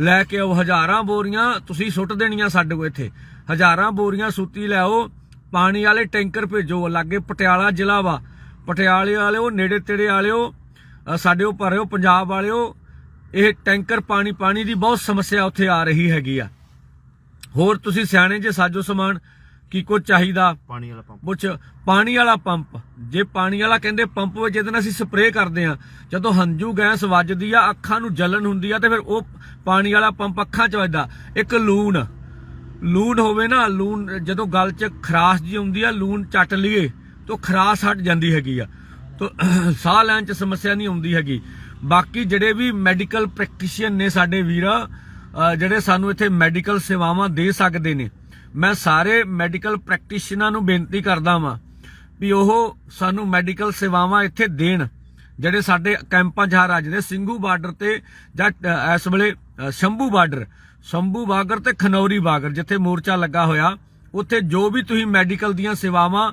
Speaker 3: ਲੈ ਕੇ ਆਓ ਹਜ਼ਾਰਾਂ ਬੋਰੀਆਂ ਤੁਸੀਂ ਸੁੱਟ ਦੇਣੀਆਂ ਸਾਡੇ ਕੋਲ ਇੱਥੇ। ਹਜ਼ਾਰਾਂ ਬੋਰੀਆਂ ਸੂਤੀ ਲੈ ਆਓ ਪਾਣੀ ਵਾਲੇ ਟੈਂਕਰ ਭੇਜੋ ਲਾਗੇ ਪਟਿਆਲਾ ਜ਼ਿਲ੍ਹਾ ਵਾ। ਪਟਿਆਲੇ ਵਾਲਿਓ ਨੇੜੇ ਤੇੜੇ ਵਾਲਿਓ ਅ, ਸਾਡੇ ਉਹ ਭਰਿਓ ਪੰਜਾਬ ਵਾਲਿਓ ਇਹ ਟੈਂਕਰ ਪਾਣੀ ਪਾਣੀ ਦੀ ਬਹੁਤ ਸਮੱਸਿਆ ਉੱਥੇ ਆ ਰਹੀ ਹੈਗੀ ਆ। ਹੋਰ ਤੁਸੀਂ ਸਿਆਣੇ ਜੇ ਸਾਜੋ ਸਮਾਨ ਕੀ ਕੁਝ ਚਾਹੀਦਾ?
Speaker 1: ਪਾਣੀ ਵਾਲਾ ਪੰਪ।
Speaker 3: ਪੁੱਛ ਪਾਣੀ ਵਾਲਾ ਪੰਪ। ਜੇ ਪਾਣੀ ਵਾਲਾ ਕਹਿੰਦੇ ਪੰਪ ਵਿੱਚ ਜਿਹਦੇ ਨਾਲ ਅਸੀਂ ਸਪਰੇਅ ਕਰਦੇ ਆ ਜਦੋਂ ਹੰਝੂ ਗੈਸ ਵੱਜਦੀ ਆ ਅੱਖਾਂ ਨੂੰ ਜਲਨ ਹੁੰਦੀ ਆ ਤੇ ਫਿਰ ਉਹ ਪਾਣੀ ਵਾਲਾ ਪੰਪ ਅੱਖਾਂ 'ਚ ਵੱਜਦਾ। ਇੱਕ ਲੂਣ। ਲੂਣ ਹੋਵੇ ਨਾ ਲੂਣ ਜਦੋਂ ਗਲ 'ਚ ਖਰਾਸ਼ ਜੀ ਆਉਂਦੀ ਆ ਲੂਣ ਚੱਟ ਲਈਏ ਤਾਂ ਖਰਾਸ਼ ਹਟ ਜਾਂਦੀ ਹੈਗੀ ਆ। ਤਾਂ ਸਾਹ ਲੈਣ 'ਚ ਸਮੱਸਿਆ ਨਹੀਂ ਆਉਂਦੀ ਹੈਗੀ। ਬਾਕੀ ਜਿਹੜੇ ਵੀ ਮੈਡੀਕਲ ਪ੍ਰੈਕਟੀਸ਼ੀਅਨ ਨੇ ਸਾਡੇ ਵੀਰ ਜਿਹੜੇ ਸਾਨੂੰ ਇੱਥੇ ਮੈਡੀਕਲ ਸੇਵਾਵਾਂ ਦੇ ਸਕਦੇ ਨੇ ਮੈਂ ਸਾਰੇ ਮੈਡੀਕਲ ਪ੍ਰੈਕਟੀਸ਼ਨਰਾਂ ਨੂੰ ਬੇਨਤੀ ਕਰਦਾ ਵਾਂ ਵੀ ਉਹ ਸਾਨੂੰ ਮੈਡੀਕਲ ਸੇਵਾਵਾਂ ਇੱਥੇ ਦੇਣ, ਜਿਹੜੇ ਸਾਡੇ ਕੈਂਪਾਂ 'ਚ ਹਰ ਅੱਜ ਦੇ ਸਿੰਘੂ ਬਾਰਡਰ ਤੇ ਜਾਂ ਇਸ ਵੇਲੇ ਸ਼ੰਭੂ ਬਾਰਡਰ, ਸ਼ੰਭੂ ਬਾਗਰ ਤੇ ਖਨੌਰੀ ਬਾਗਰ ਜਿੱਥੇ ਮੋਰਚਾ ਲੱਗਾ ਹੋਇਆ, ਉੱਥੇ ਜੋ ਵੀ ਤੁਸੀਂ ਮੈਡੀਕਲ ਦੀਆਂ ਸੇਵਾਵਾਂ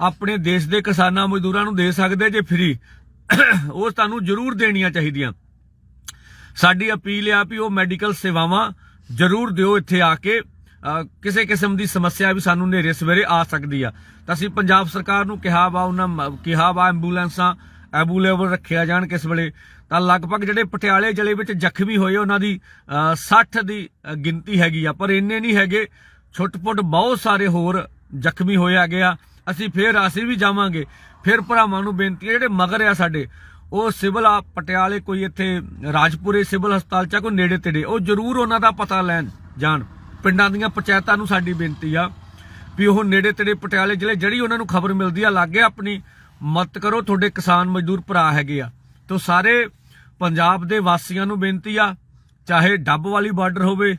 Speaker 3: ਆਪਣੇ ਦੇਸ਼ ਦੇ ਕਿਸਾਨਾਂ ਮਜ਼ਦੂਰਾਂ ਨੂੰ ਦੇ ਸਕਦੇ ਜੇ ਫ੍ਰੀ ਉਹ ਤੁਹਾਨੂੰ ਜ਼ਰੂਰ ਦੇਣੀਆਂ ਚਾਹੀਦੀਆਂ। ਸਾਡੀ ਅਪੀਲ ਆ ਵੀ ਉਹ ਮੈਡੀਕਲ ਸੇਵਾਵਾਂ ਜ਼ਰੂਰ ਦਿਓ ਇੱਥੇ ਆ ਕੇ। ਕਿਸੇ ਕਿਸਮ ਦੀ ਸਮੱਸਿਆ ਵੀ ਸਾਨੂੰ ਨੇਰੇ ਸਵੇਰੇ ਆ ਸਕਦੀ ਆ। ਤਾਂ ਅਸੀਂ ਪੰਜਾਬ ਸਰਕਾਰ ਨੂੰ ਕਿਹਾ ਵਾ ਉਹਨਾਂ ਮ- ਕਿਹਾ ਵਾ ਐਂਬੂਲੈਂਸਾਂ ਐਬੂਲੇਬਲ ਰੱਖਿਆ ਜਾਣ ਕਿਸ ਵੇਲੇ। ਤਾਂ ਲਗਭਗ ਜਿਹੜੇ ਪਟਿਆਲੇ ਜ਼ਿਲ੍ਹੇ ਵਿੱਚ ਜ਼ਖਮੀ ਹੋਏ ਉਹਨਾਂ ਦੀ ਅ, 60 ਦੀ ਗਿਣਤੀ ਹੈਗੀ ਆ ਪਰ ਇੰਨੇ ਨਹੀਂ ਹੈਗੇ। ਛੁੱਟ-ਪੁੱਟ ਬਹੁਤ ਸਾਰੇ ਹੋਰ ਜ਼ਖਮੀ ਹੋਏ ਹੈਗੇ ਆ। ਅਸੀਂ ਫੇਰ ਅਸੀਂ ਵੀ ਜਾਵਾਂਗੇ। ਫਿਰ ਭਰਾਵਾਂ ਨੂੰ ਬੇਨਤੀ ਹੈ ਜਿਹੜੇ ਮਗਰ ਆ ਸਾਡੇ ਉਹ ਸਿਵਲ ਆ ਪਟਿਆਲੇ ਕੋਈ ਇੱਥੇ ਰਾਜਪੁਰੇ ਸਿਵਲ ਹਸਪਤਾਲ ਚ ਕੋਈ ਨੇੜੇ ਤੇੜੇ ਉਹ ਜ਼ਰੂਰ ਉਹਨਾਂ ਦਾ ਪਤਾ ਲੈਣ ਜਾਣ। ਪਿੰਡਾਂ ਦੀਆਂ ਪੰਚਾਇਤਾਂ ਨੂੰ ਸਾਡੀ ਬੇਨਤੀ ਆ ਵੀ ਉਹ ਨੇੜੇ ਤੇੜੇ ਪਟਿਆਲੇ ਜ਼ਿਲ੍ਹੇ ਜਿਹੜੀ ਉਹਨਾਂ ਨੂੰ ਖਬਰ ਮਿਲਦੀ ਆ, ਲਾਗੇ ਆਪਣੀ ਮਦਦ ਕਰੋ, ਤੁਹਾਡੇ ਕਿਸਾਨ ਮਜ਼ਦੂਰ ਭਰਾ ਹੈਗੇ ਆ। ਤੋਂ ਸਾਰੇ ਪੰਜਾਬ ਦੇ ਵਾਸੀਆਂ ਨੂੰ ਬੇਨਤੀ ਆ, ਚਾਹੇ ਡੱਬ ਵਾਲੀ ਬਾਰਡਰ ਹੋਵੇ,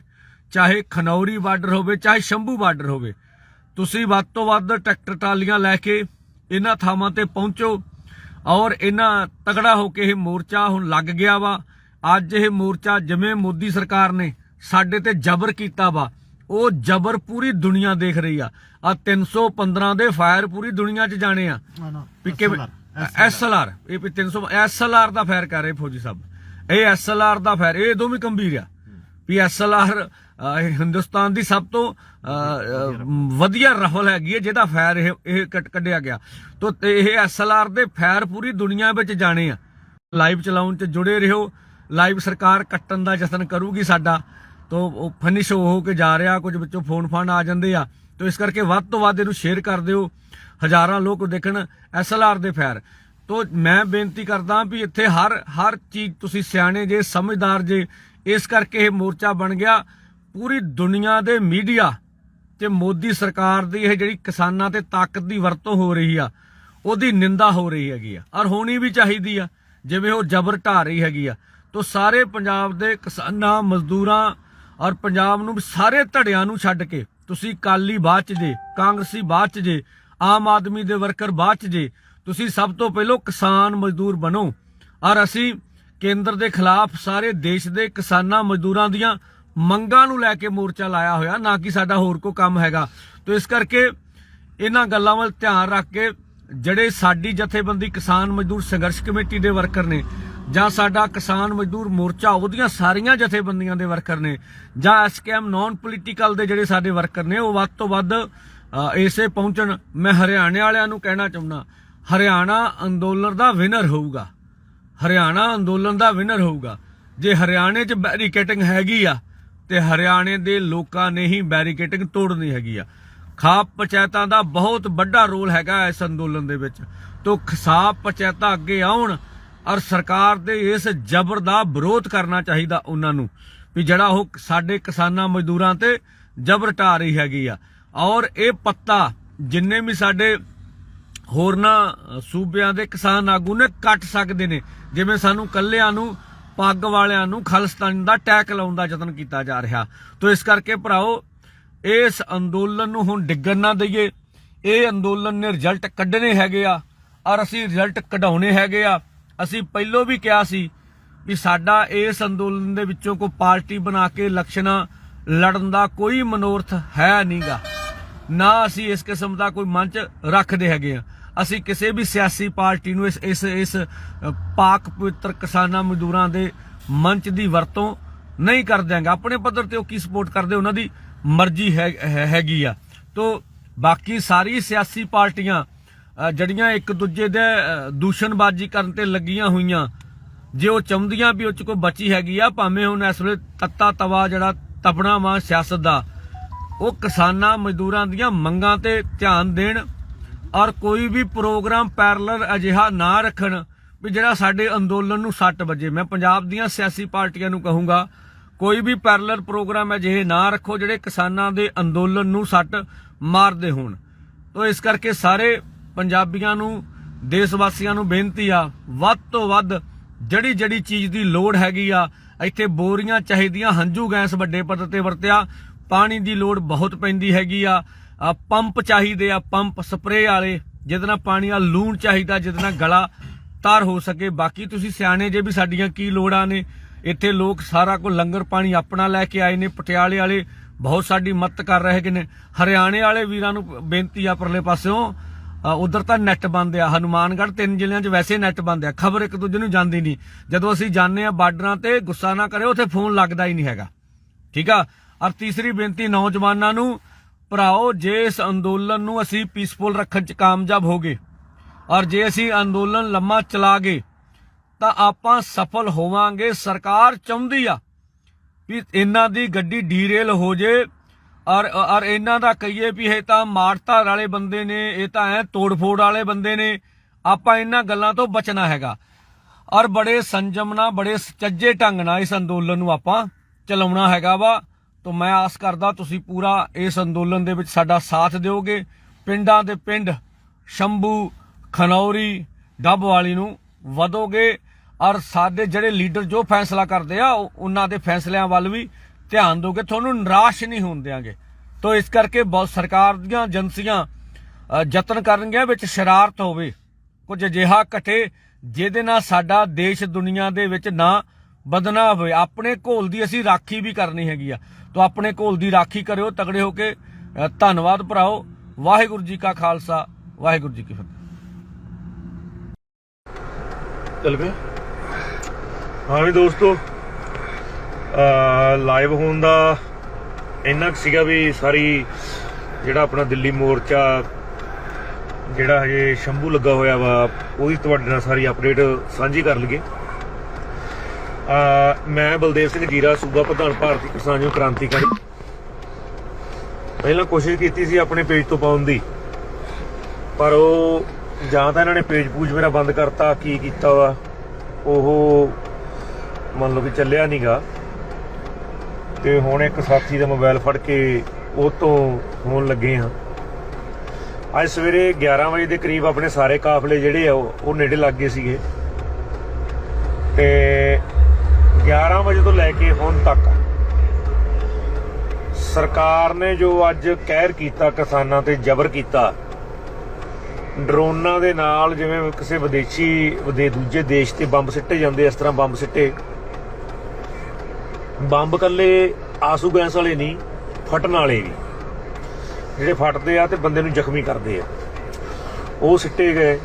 Speaker 3: ਚਾਹੇ ਖਨੌਰੀ ਬਾਰਡਰ ਹੋਵੇ, ਚਾਹੇ ਸ਼ੰਭੂ ਬਾਰਡਰ ਹੋਵੇ, ਤੁਸੀਂ ਵੱਧ ਤੋਂ ਵੱਧ ਟਰੈਕਟਰ ਟਰਾਲੀਆਂ ਲੈ ਕੇ ਇਹਨਾਂ ਥਾਵਾਂ ਤੇ ਪਹੁੰਚੋ ਔਰ ਇਹਨਾਂ ਤਗੜਾ ਹੋ ਕੇ ਇਹ ਮੋਰਚਾ ਹੁਣ ਲੱਗ ਗਿਆ ਵਾ। ਅੱਜ ਇਹ ਮੋਰਚਾ ਜਿਵੇਂ ਮੋਦੀ ਸਰਕਾਰ ਨੇ ਸਾਡੇ ਤੇ ਜ਼ਬਰ ਕੀਤਾ ਵਾ। ਉਹ ਜ਼ਬਰ ਪੂਰੀ ਦੁਨੀਆ ਦੇਖ ਰਹੀ ਆ। ਆ 315 ਦੇ ਫਾਇਰ ਪੂਰੀ ਦੁਨੀਆ 'ਚ ਜਾਣੇ ਆ। ਵੀ ਕਿਵੇਂ ਐਸਐਲਆਰ ਇਹ ਵੀ 300 ਐਸਐਲਆਰ ਦਾ ਫਾਇਰ ਕਰ ਰਹੇ ਫੌਜੀ ਸਾਹਿਬ। ਇਹ ਐਸਐਲਆਰ ਦਾ ਫਾਇਰ ਇਹ ਦੋਵੇਂ ਗੰਭੀਰ ਆ। ਵੀ ਐਸਐਲਆਰ ਹਿੰਦੁਸਤਾਨ ਦੀ ਸਭ ਤੋਂ ਵਧੀਆ ਰਫਲ ਹੈਗੀ ਹੈ ਜਿਹਦਾ ਫਾਇਰ ਇਹ ਇਹ ਕੱਢ- ਕੱਢਿਆ ਗਿਆ। ਤੋ ਤੇ ਇਹ ਐਸਐਲਆਰ ਦੇ ਫਾਇਰ ਪੂਰੀ ਦੁਨੀਆ ਵਿੱਚ ਜਾਣੇ ਆ। ਲਾਈਵ ਚਲਾਉਣ ਚ ਜੁੜੇ ਰਹੋ। ਲਾਈਵ ਸਰਕਾਰ ਕੱਟਣ ਦਾ ਯਤਨ ਕਰੂਗੀ ਸਾਡਾ। ਤੋ ਉਹ ਫਿਨਿਸ਼ ਹੋ ਕੇ ਜਾ ਰਿਹਾ, ਕੁਝ ਵਿੱਚੋਂ ਫੋਨ ਫਾਨ ਆ ਜਾਂਦੇ ਆ। ਤੋ ਇਸ ਕਰਕੇ ਵੱਧ ਤੋਂ ਵੱਧ ਇਹਨੂੰ ਸ਼ੇਅਰ ਕਰ ਦਿਓ। ਹਜ਼ਾਰਾਂ ਲੋਕ ਦੇਖਣ ਐਸਐਲਆਰ ਦੇ ਫੈਰ। ਤੋਂ ਮੈਂ ਬੇਨਤੀ ਕਰਦਾ ਵੀ ਇੱਥੇ ਹਰ ਹਰ ਚੀਜ਼ ਤੁਸੀਂ ਸਿਆਣੇ ਜੇ, ਸਮਝਦਾਰ ਜੇ, ਇਸ ਕਰਕੇ ਇਹ ਮੋਰਚਾ ਬਣ ਗਿਆ। ਪੂਰੀ ਦੁਨੀਆ ਦੇ ਮੀਡੀਆ ਤੇ ਮੋਦੀ ਸਰਕਾਰ ਦੀ ਇਹ ਜਿਹੜੀ ਕਿਸਾਨਾਂ ਤੇ ਤਾਕਤ ਦੀ ਵਰਤੋਂ ਹੋ ਰਹੀ ਆ, ਉਹਦੀ ਨਿੰਦਾ ਹੋ ਰਹੀ ਹੈਗੀ ਆ। ਔਰ ਹੋਣੀ ਵੀ ਚਾਹੀਦੀ ਆ, ਜਿਵੇਂ ਉਹ ਜ਼ਬਰ ਢਾ ਰਹੀ ਹੈਗੀ ਆ। ਤੋ ਸਾਰੇ ਪੰਜਾਬ ਦੇ ਕਿਸਾਨਾਂ, ਮਜ਼ਦੂਰਾਂ ਔਰ ਪੰਜਾਬ ਨੂੰ ਸਾਰੇ ਧੜਿਆਂ ਨੂੰ ਛੱਡ ਕੇ, ਤੁਸੀਂ ਕਾਲੀ ਬਾਅਦ ਚ ਜੇ, ਕਾਂਗਰਸੀ ਬਾਅਦ ਚ ਜੇ, ਆਮ ਆਦਮੀ ਦੇ ਵਰਕਰ ਬਾਅਦ ਚ ਜੇ, ਤੁਸੀਂ ਸਭ ਤੋਂ ਪਹਿਲਾਂ ਕਿਸਾਨ ਮਜ਼ਦੂਰ ਬਣੋ। ਔਰ ਅਸੀਂ ਕੇਂਦਰ ਦੇ ਖਿਲਾਫ ਸਾਰੇ ਦੇਸ਼ ਦੇ ਕਿਸਾਨਾਂ ਮਜ਼ਦੂਰਾਂ ਦੀਆਂ ਮੰਗਾਂ ਨੂੰ ਲੈ ਕੇ ਮੋਰਚਾ ਲਾਇਆ ਹੋਇਆ, ਨਾ ਕਿ ਸਾਡਾ ਹੋਰ ਕੋਈ ਕੰਮ ਹੈਗਾ। ਤੋ ਇਸ ਕਰਕੇ ਇਹਨਾਂ ਗੱਲਾਂ ਵੱਲ ਧਿਆਨ ਰੱਖ ਕੇ ਜਿਹੜੇ ਸਾਡੀ ਜਥੇਬੰਦੀ ਕਿਸਾਨ ਮਜ਼ਦੂਰ ਸੰਘਰਸ਼ ਕਮੇਟੀ ਦੇ ਵਰਕਰ ਨੇ ਜਾਂ ਸਾਡਾ ਕਿਸਾਨ ਮਜ਼ਦੂਰ ਮੋਰਚਾ, ਉਹਦੀਆਂ ਸਾਰੀਆਂ ਜਥੇਬੰਦੀਆਂ ਦੇ ਵਰਕਰ ਨੇ, ਜਾਂ ਐਸਕੇਐਮ ਨਾਨ ਪੋਲੀਟੀਕਲ ਦੇ ਜਿਹੜੇ ਸਾਡੇ ਵਰਕਰ ਨੇ, ਉਹ ਵੱਧ ਤੋਂ ਵੱਧ ਇਸੇ ਪਹੁੰਚਣ। ਮੈਂ ਹਰਿਆਣੇ ਵਾਲਿਆਂ ਨੂੰ ਕਹਿਣਾ ਚਾਹੁੰਦਾ, ਹਰਿਆਣਾ ਅੰਦੋਲਨ ਦਾ ਵਿਨਰ ਹੋਊਗਾ। ਹਰਿਆਣਾ ਅੰਦੋਲਨ ਦਾ ਵਿਨਰ ਹੋਊਗਾ। ਜੇ ਹਰਿਆਣੇ 'ਚ ਬੈਰੀਕੇਟਿੰਗ ਹੈਗੀ ਆ, ਤੇ ਹਰਿਆਣੇ ਦੇ ਲੋਕਾਂ ਨੇ ਹੀ ਬੈਰੀਕੇਟਿੰਗ ਤੋੜਨੀ ਹੈਗੀ ਆ। ਖਾਪ ਪੰਚਾਇਤਾਂ ਦਾ ਬਹੁਤ ਵੱਡਾ ਰੋਲ ਹੈਗਾ ਇਸ ਅੰਦੋਲਨ ਦੇ ਵਿੱਚ। ਤੋਂ ਖਾਪ ਪੰਚਾਇਤਾਂ ਅੱਗੇ ਆਉਣ ਔਰ ਸਰਕਾਰ ਦੇ ਇਸ ਜ਼ਬਰ ਦਾ ਵਿਰੋਧ ਕਰਨਾ ਚਾਹੀਦਾ ਉਹਨਾਂ ਨੂੰ ਵੀ ਜਿਹੜਾ ਉਹ ਸਾਡੇ ਕਿਸਾਨਾਂ ਮਜ਼ਦੂਰਾਂ ਤੇ ਜ਼ਬਰ ਢਾ ਰਹੀ ਹੈਗੀ ਆ। ਔਰ ਇਹ ਪੱਤਾ ਜਿੰਨੇ ਵੀ ਸਾਡੇ ਹੋਰਨਾਂ ਸੂਬਿਆਂ ਦੇ ਕਿਸਾਨ ਆਗੂ ਨੇ ਕੱਟ ਸਕਦੇ ਨੇ, ਜਿਵੇਂ ਸਾਨੂੰ ਕੱਲਿਆਂ ਨੂੰ, ਪੱਗ ਵਾਲਿਆਂ ਨੂੰ ਖਾਲਿਸਤਾਨ ਦਾ ਟੈਕ ਲਾਉਣ ਦਾ ਯਤਨ ਕੀਤਾ ਜਾ ਰਿਹਾ। ਤੋਂ ਇਸ ਕਰਕੇ ਭਰਾਓ, ਇਸ ਅੰਦੋਲਨ ਨੂੰ ਹੁਣ ਡਿੱਗਣ ਨਾ ਦਈਏ। ਇਹ ਅੰਦੋਲਨ ਨੇ ਰਿਜ਼ਲਟ ਕੱਢਣੇ ਹੈਗੇ ਆ, ਔਰ ਅਸੀਂ ਰਿਜ਼ਲਟ ਕਢਾਉਣੇ ਹੈਗੇ ਆ। ਅਸੀਂ ਪਹਿਲਾਂ ਵੀ ਕਿਹਾ ਸੀ ਵੀ ਸਾਡਾ ਇਸ ਅੰਦੋਲਨ ਦੇ ਵਿੱਚੋਂ ਕੋਈ ਪਾਰਟੀ ਬਣਾ ਕੇ ਇਲੈਕਸ਼ਨਾਂ ਲੜਨ ਦਾ ਕੋਈ ਮਨੋਰਥ ਹੈ ਨਹੀਂਗਾ। ਨਾ ਅਸੀਂ ਇਸ ਕਿਸਮ ਦਾ ਕੋਈ ਮੰਚ ਰੱਖਦੇ ਹੈਗੇ ਆ। ਅਸੀਂ ਕਿਸੇ ਵੀ ਸਿਆਸੀ ਪਾਰਟੀ ਨੂੰ ਇਸ ਇਸ ਇਸ ਪਾਕ ਪਵਿੱਤਰ ਕਿਸਾਨਾਂ ਮਜ਼ਦੂਰਾਂ ਦੇ ਮੰਚ ਦੀ ਵਰਤੋਂ ਨਹੀਂ ਕਰ ਦਿਆਂਗੇ ਆਪਣੇ ਪੱਧਰ ਤੇ ਉਹ ਕੀ ਸਪੋਰਟ ਕਰਦੇ, ਉਹਨਾਂ ਦੀ ਮਰਜ਼ੀ ਹੈ, ਹੈਗੀ ਆ। ਤੋਂ ਬਾਕੀ ਸਾਰੀ ਸਿਆਸੀ ਪਾਰਟੀਆਂ ਅ, ਜਿਹੜੀਆਂ ਇੱਕ ਦੂਜੇ ਦੇ ਦੂਸ਼ਣਬਾਜ਼ੀ ਕਰਨ ਤੇ ਲੱਗੀਆਂ ਹੋਈਆਂ। ਜੇ ਉਹ ਚਾਹੁੰਦੀਆਂ ਵੀ ਉਹ ਚ ਕੋਈ ਬਚੀ ਹੈਗੀ ਆ ਭਾਵੇਂ ਹੁਣ ਇਸ ਵੇਲੇ ਤੱਤਾ ਤਵਾ ਜਿਹੜਾ ਤਪਣਾ ਵਾ ਸਿਆਸਤ ਦਾ ਉਹ ਕਿਸਾਨਾਂ ਮਜ਼ਦੂਰਾਂ ਦੀਆਂ ਮੰਗਾਂ ਤੇ ਧਿਆਨ ਦੇਣ ਔਰ ਕੋਈ ਵੀ ਪ੍ਰੋਗਰਾਮ ਪੈਰਲਲ ਅਜਿਹਾ ਨਾ ਰੱਖਣ ਵੀ ਜਿਹੜਾ ਸਾਡੇ ਅੰਦੋਲਨ ਨੂੰ ਸੱਟ ਵੱਜੇ। ਮੈਂ ਪੰਜਾਬ ਦੀਆਂ ਸਿਆਸੀ ਪਾਰਟੀਆਂ ਨੂੰ ਕਹੂੰਗਾ ਕੋਈ ਵੀ ਪੈਰਲਲ ਪ੍ਰੋਗਰਾਮ ਅਜਿਹੇ ਨਾ ਰੱਖੋ ਜਿਹੜੇ ਕਿਸਾਨਾਂ ਦੇ ਅੰਦੋਲਨ ਨੂੰ ਸੱਟ ਮਾਰਦੇ ਹੋਣ। ਤੋ ਇਸ ਕਰਕੇ ਸਾਰੇ ਪੰਜਾਬੀਆਂ ਨੂੰ ਦੇਸ਼ ਵਾਸੀਆਂ ਨੂੰ ਬੇਨਤੀ ਆ, ਵੱਧ ਤੋਂ ਵੱਧ ਜਿਹੜੀ ਜਿਹੜੀ ਚੀਜ਼ ਦੀ ਲੋੜ ਹੈਗੀ ਆ, ਇੱਥੇ ਬੋਰੀਆਂ ਚਾਹੀਦੀਆਂ, ਹੰਝੂ ਗੈਸ ਵੱਡੇ ਪੱਧਰ ਤੇ ਵਰਤਿਆ, ਪਾਣੀ ਦੀ ਲੋੜ ਬਹੁਤ ਪੈਂਦੀ ਹੈਗੀ ਆ। ਪੰਪ ਚਾਹੀਦੇ ਆ, ਪੰਪ ਸਪਰੇਅ ਵਾਲੇ, ਜਿਹਦੇ ਨਾਲ ਪਾਣੀ ਆ ਲੂਣ ਚਾਹੀਦਾ, ਜਿਹਦੇ ਨਾਲ ਗਲਾ ਤਾਰ ਹੋ ਸਕੇ। ਬਾਕੀ ਤੁਸੀਂ ਸਿਆਣੇ ਜੇ ਵੀ ਸਾਡੀਆਂ ਕੀ ਲੋੜਾਂ ਨੇ, ਇੱਥੇ ਲੋਕ ਸਾਰਾ ਕੋ ਲੰਗਰ ਪਾਣੀ ਆਪਣਾ ਲੈ ਕੇ ਆਏ ਨੇ, ਪਟਿਆਲੇ ਵਾਲੇ ਬਹੁਤ ਸਾਡੀ ਮਦਦ ਕਰ ਰਹੇ ਹੈਗੇ ਨੇ। ਹਰਿਆਣੇ ਵਾਲੇ ਵੀਰਾਂ ਨੂੰ ਬੇਨਤੀ ਆ ਪਰਲੇ ਪਾਸਿਓਂ ਉਧਰ ਤਾਂ ਨੈਟ ਬੰਦ ਆ, ਹਨੂਮਾਨਗੜ੍ਹ ਤਿੰਨ ਜ਼ਿਲ੍ਹਿਆਂ 'ਚ ਵੈਸੇ ਨੈਟ ਬੰਦ ਆ। ਖਬਰ ਇੱਕ ਦੂਜੇ ਨੂੰ ਜਾਂਦੀ ਨਹੀਂ। ਜਦੋਂ ਅਸੀਂ ਜਾਂਦੇ ਆ ਬਾਰਡਰਾਂ ਤੇ, ਗੁੱਸਾ ਨਾ ਕਰਿਓ, ਉੱਥੇ ਫੋਨ ਲੱਗਦਾ ਹੀ ਨਹੀਂ ਹੈਗਾ। ਠੀਕ ਆ? ਔਰ ਤੀਸਰੀ ਬੇਨਤੀ ਨੌਜਵਾਨਾਂ ਨੂੰ, ਭਰਾਓ, ਜੇ ਇਸ ਅੰਦੋਲਨ ਨੂੰ ਅਸੀਂ ਪੀਸਫੁਲ ਰੱਖਣ 'ਚ ਕਾਮਯਾਬ ਹੋਗੇ, ਔਰ ਜੇ ਅਸੀਂ ਅੰਦੋਲਨ ਲੰਮਾ ਚਲਾ ਗਏ ਤਾਂ ਆਪਾਂ ਸਫਲ ਹੋਵਾਂਗੇ। ਸਰਕਾਰ ਚਾਹੁੰਦੀ ਆ ਵੀ ਇਹਨਾਂ ਦੀ ਗੱਡੀ ਡੀਰੇਲ ਹੋ ਜੇ ਔਰ ਔਰ ਇਹਨਾਂ ਦਾ ਕਹੀਏ ਵੀ ਇਹ ਤਾਂ ਮਾਰਤਾਰ ਵਾਲੇ ਬੰਦੇ ਨੇ, ਇਹ ਤਾਂ ਐ ਤੋੜਫੋੜ ਵਾਲੇ ਬੰਦੇ ਨੇ, ਆਪਾਂ ਇਹਨਾਂ ਗੱਲਾਂ ਤੋਂ ਬਚਣਾ ਹੈਗਾ। ਔਰ ਬੜੇ ਸੰਜਮ ਨਾਲ, ਬੜੇ ਸੱਚੇ ਢੰਗ ਨਾਲ ਇਸ ਅੰਦੋਲਨ ਨੂੰ ਆਪਾਂ ਚਲਾਉਣਾ ਹੈਗਾ ਵਾ। ਤੋਂ ਮੈਂ ਆਸ ਕਰਦਾ ਤੁਸੀਂ ਪੂਰਾ ਇਸ ਅੰਦੋਲਨ ਦੇ ਵਿੱਚ ਸਾਡਾ ਸਾਥ ਦਿਓਗੇ। ਪਿੰਡਾਂ ਦੇ ਪਿੰਡ ਸ਼ੰਭੂ, ਖਨੌਰੀ ਡੱਬ ਵਾਲੀ ਨੂੰ ਵਧੋਗੇ। ਔਰ ਸਾਡੇ ਜਿਹੜੇ ਲੀਡਰ ਜੋ ਫੈਸਲਾ ਕਰਦੇ ਆ, ਉਹ- ਉਹਨਾਂ ਦੇ ਫੈਸਲਿਆਂ ਵੱਲ ਵੀ ਧਿਆਨ ਦੋਗੇ ਤੁਹਾਨੂੰ ਨਿਰਾਸ਼ ਨਹੀਂ ਹੋਣ ਦਿਆਂਗੇ। ਤੋਂ ਇਸ ਕਰਕੇ ਬਹੁਤ ਸਰਕਾਰ ਦੀਆਂ ਏਜੰਸੀਆਂ ਯਤਨ ਕਰਨਗੀਆਂ ਵਿੱਚ ਸ਼ਰਾਰਤ ਹੋਵੇ। ਕੁਝ ਅਜਿਹਾ ਘਟੇ ਜਿਹਦੇ ਨਾਲ ਸਾਡਾ ਦੇਸ਼ ਦੁਨੀਆ ਦੇ ਵਿੱਚ ਨਾ ਬਦਨਾ ਹੋਵੇ। ਆਪਣੇ ਘੋਲ ਦੀ ਅਸੀਂ ਰਾਖੀ ਵੀ ਕਰਨੀ ਹੈਗੀ ਆ। ਤੋਂ ਆਪਣੇ ਘੋਲ ਦੀ ਰਾਖੀ ਕਰਿਓ, ਤਗੜੇ ਹੋ ਕੇ ਧੰਨਵਾਦ ਭਰਾਓ। ਵਾਹਿਗੁਰੂ ਜੀ ਕਾ ਖਾਲਸਾ, ਵਾਹਿਗੁਰੂ ਜੀ ਕੀ ਫਤਿਹ।
Speaker 1: ਚੱਲ ਪਿਆ ਹਾਂ ਵੀ ਦੋਸਤੋ ਲਾਈਵ ਹੋਣ ਦਾ ਇੰਨਾ ਕੁ ਸੀਗਾ ਵੀ ਸਾਰੀ ਜਿਹੜਾ ਆਪਣਾ ਦਿੱਲੀ ਮੋਰਚਾ, ਜਿਹੜਾ ਹਜੇ ਸ਼ੰਭੂ ਲੱਗਾ ਹੋਇਆ ਵਾ, ਉਹਦੀ ਤੁਹਾਡੇ ਨਾਲ ਸਾਰੀ ਅਪਡੇਟ ਸਾਂਝੀ ਕਰ ਲਈਏ। ਆ ਮੈਂ ਬਲਦੇਵ ਸਿੰਘ ਜੀਰਾ, ਸੂਬਾ ਪ੍ਰਧਾਨ ਭਾਰਤੀ ਕਿਸਾਨ ਯੂਨੀਅਨ ਕ੍ਰਾਂਤੀਕਾਰੀ। ਪਹਿਲਾਂ ਕੋਸ਼ਿਸ਼ ਕੀਤੀ ਸੀ ਆਪਣੇ ਪੇਜ ਤੋਂ ਪਾਉਣ ਦੀ, ਪਰ ਉਹ ਜਾਂ ਤਾਂ ਇਹਨਾਂ ਨੇ ਪੇਜ ਪੂਜ ਮੇਰਾ ਬੰਦ ਕਰਤਾ, ਕੀ ਕੀਤਾ ਵਾ, ਉਹ ਮੰਨ ਲਓ ਕਿ ਚੱਲਿਆ ਨਹੀਂਗਾ ਤੇ ਹੁਣ ਇੱਕ ਸਾਥੀ ਦਾ ਮੋਬਾਈਲ ਫੜ ਕੇ ਉਹ ਤੋਂ ਹੋਣ ਲੱਗੇ ਆ। ਅੱਜ ਸਵੇਰੇ 11 ਵਜੇ ਦੇ ਕਰੀਬ ਆਪਣੇ ਸਾਰੇ ਕਾਫਲੇ ਜਿਹੜੇ ਆ, ਉਹ ਉਹ ਨੇੜੇ ਲੱਗ ਗਏ ਸੀਗੇ। ਤੇ 11 ਵਜੇ ਤੋਂ ਲੈ ਕੇ ਹੁਣ ਤੱਕ ਸਰਕਾਰ ਨੇ ਜੋ ਅੱਜ ਕਹਿਰ ਕੀਤਾ ਕਿਸਾਨਾਂ ਤੇ ਜ਼ਬਰ ਕੀਤਾ, ਡਰੋਨਾਂ ਦੇ ਨਾਲ ਜਿਵੇਂ ਕਿਸੇ ਵਿਦੇਸ਼ੀ ਵਿਦੇ ਦੂਜੇ ਦੇਸ਼ ਤੇ ਬੰਬ ਸਿੱਟੇ ਜਾਂਦੇ ਇਸ ਤਰ੍ਹਾਂ ਬੰਬ ਸਿੱਟੇ। ਬੰਬ ਕੱਲੇ ਆਸੂ ਗੈਸ ਵਾਲੇ ਨਹੀਂ, ਫਟਣ ਵਾਲੇ ਵੀ। ਜਿਹੜੇ ਫਟਦੇ ਆ ਤੇ ਬੰਦੇ ਨੂੰ ਜ਼ਖਮੀ ਕਰਦੇ ਆ। ਉਹ ਸਿੱਟੇ ਗਏ,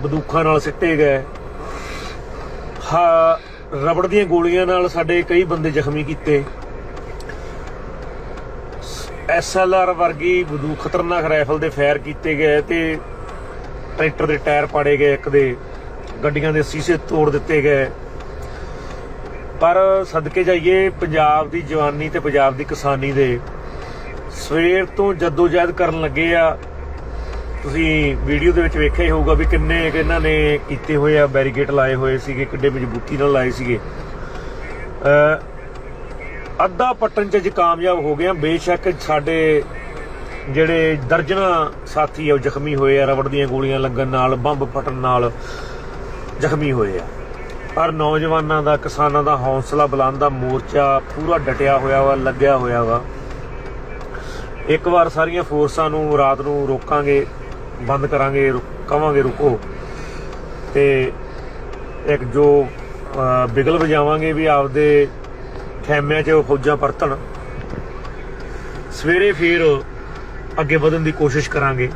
Speaker 1: ਬੰਦੂਕਾਂ ਨਾਲ ਸਿੱਟੇ ਗਏ। ਹਾਂ, ਰਬੜ ਦੀਆਂ ਗੋਲੀਆਂ ਨਾਲ ਸਾਡੇ ਕਈ ਬੰਦੇ ਜ਼ਖਮੀ ਕੀਤੇ। ਐਸਐਲਆਰ ਵਰਗੀ ਬੰਦੂਕ, ਖਤਰਨਾਕ ਰਾਈਫਲ ਦੇ ਫਾਇਰ ਕੀਤੇ ਗਏ ਤੇ ਟਰੈਕਟਰ ਦੇ ਟਾਇਰ ਪਾੜੇ ਗਏ ਇੱਕ ਦੇ। ਗੱਡੀਆਂ ਦੇ ਸ਼ੀਸ਼ੇ ਤੋੜ ਦਿੱਤੇ ਗਏ। ਪਰ ਸਦਕੇ ਜਾਈਏ ਪੰਜਾਬ ਦੀ ਜਵਾਨੀ ਤੇ ਪੰਜਾਬ ਦੀ ਕਿਸਾਨੀ ਦੇ, ਸਵੇਰ ਤੋਂ ਜਦੋਜਹਿਦ ਕਰਨ ਲੱਗੇ ਆ। ਤੁਸੀਂ ਵੀਡੀਓ ਦੇ ਵਿੱਚ ਵੇਖਿਆ ਹੀ ਹੋਊਗਾ ਵੀ ਕਿੰਨੇ ਇਹਨਾਂ ਨੇ ਕੀਤੇ ਹੋਏ ਆ, ਬੈਰੀਕੇਡ ਲਾਏ ਹੋਏ ਸੀਗੇ, ਕਿੱਡੇ ਮਜ਼ਬੂਤੀ ਨਾਲ ਲਾਏ ਸੀਗੇ। ਅੱਧਾ ਪੱਟਣ ਚ ਅੱਜ ਕਾਮਯਾਬ ਹੋ ਗਏ ਆ। ਬੇਸ਼ੱਕ ਸਾਡੇ ਜਿਹੜੇ ਦਰਜਨਾ ਸਾਥੀ ਆ, ਉਹ ਜ਼ਖਮੀ ਹੋਏ ਆ, ਰਬੜ ਦੀਆਂ ਗੋਲੀਆਂ ਲੱਗਣ ਨਾਲ, ਬੰਬ ਫਟਣ ਨਾਲ ਜ਼ਖਮੀ ਹੋਏ ਆ। ਪਰ ਨੌਜਵਾਨਾਂ ਦਾ, ਕਿਸਾਨਾਂ ਦਾ ਹੌਸਲਾ ਬੁਲੰਦ ਦਾ ਮੋਰਚਾ ਪੂਰਾ ਡਟਿਆ ਹੋਇਆ ਵਾ, ਲੱਗਿਆ ਹੋਇਆ ਵਾ। ਇੱਕ ਵਾਰ ਸਾਰੀਆਂ ਫੋਰਸਾਂ ਨੂੰ ਰਾਤ ਨੂੰ ਰੋਕਾਂਗੇ, ਬੰਦ ਕਰਾਂਗੇ ਕਵਾਂਗੇ ਰੁਕੋ। ਤੇ ਇੱਕ ਜੋ ਬਿਗਲ ਵਜਾਵਾਂਗੇ ਵੀ ਆਪਦੇ ਖੈਮਿਆਂ 'ਚ ਫੌਜਾਂ ਪਰਤਣ। ਸਵੇਰੇ ਫਿਰ ਅੱਗੇ ਵਧਣ ਦੀ ਕੋਸ਼ਿਸ਼ ਕਰਾਂਗੇ।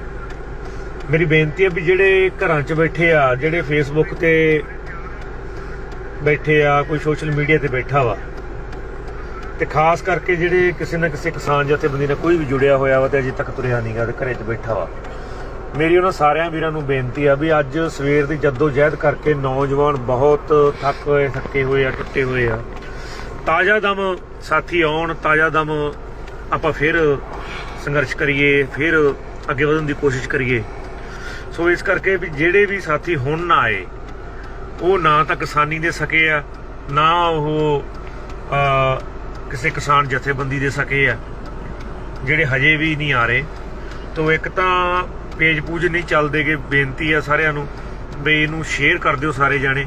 Speaker 1: ਮੇਰੀ ਬੇਨਤੀ ਹੈ ਵੀ ਜਿਹੜੇ ਘਰਾਂ 'ਚ ਬੈਠੇ ਆ, ਜਿਹੜੇ ਫੇਸਬੁੱਕ ਤੇ ਬੈਠੇ ਆ, ਕੋਈ ਸੋਸ਼ਲ ਮੀਡੀਆ ਤੇ ਬੈਠਾ ਵਾ। ਤੇ ਖਾਸ ਕਰਕੇ ਜਿਹੜੇ ਕਿਸੇ ਨਾ ਕਿਸੇ ਕਿਸਾਨ ਜਥੇਬੰਦੀ ਨਾਲ ਕੋਈ ਵੀ ਜੁੜਿਆ ਹੋਇਆ ਵਾ ਤੇ ਅਜੇ ਤੱਕ ਤੁਰਿਆ ਨਹੀਂਗਾ ਤੇ ਘਰੇ 'ਚ ਬੈਠਾ ਵਾ। ਮੇਰੀ ਉਹਨਾਂ ਸਾਰਿਆਂ ਵੀਰਾਂ ਨੂੰ ਬੇਨਤੀ ਆ ਵੀ ਅੱਜ ਸਵੇਰ ਦੀ ਜੱਦੋ ਜਹਿਦ ਕਰਕੇ ਨੌਜਵਾਨ ਬਹੁਤ ਥੱਕ ਹੋਏ, ਥੱਕੇ ਹੋਏ ਆ, ਟੁੱਟੇ ਹੋਏ ਆ। ਤਾਜ਼ਾ ਦਮ ਸਾਥੀ ਆਉਣ, ਤਾਜ਼ਾ ਦਮ ਆਪਾਂ ਫਿਰ ਸੰਘਰਸ਼ ਕਰੀਏ, ਫਿਰ ਅੱਗੇ ਵਧਣ ਦੀ ਕੋਸ਼ਿਸ਼ ਕਰੀਏ। ਸੋ ਇਸ ਕਰਕੇ ਵੀ ਜਿਹੜੇ ਵੀ ਸਾਥੀ ਹੁਣ ਨਾ ਆਏ ਉਹ ਨਾ ਤਾਂ ਕਿਸਾਨੀ ਦੇ ਸਕੇ ਆ, ਨਾ ਉਹ ਕਿਸੇ ਕਿਸਾਨ ਜਥੇਬੰਦੀ ਦੇ ਸਕੇ ਆ, ਜਿਹੜੇ ਹਜੇ ਵੀ ਨਹੀਂ ਆ ਰਹੇ। ਤੋ ਇੱਕ ਤਾਂ ਪੇਜ ਪੂਜ ਨਹੀਂ ਚੱਲਦੇਗੇ ਬੇਨਤੀ ਆ ਸਾਰਿਆਂ ਨੂੰ ਵੀ ਇਹਨੂੰ ਸ਼ੇਅਰ ਕਰ ਦਿਓ ਸਾਰੇ ਜਾਣੇ।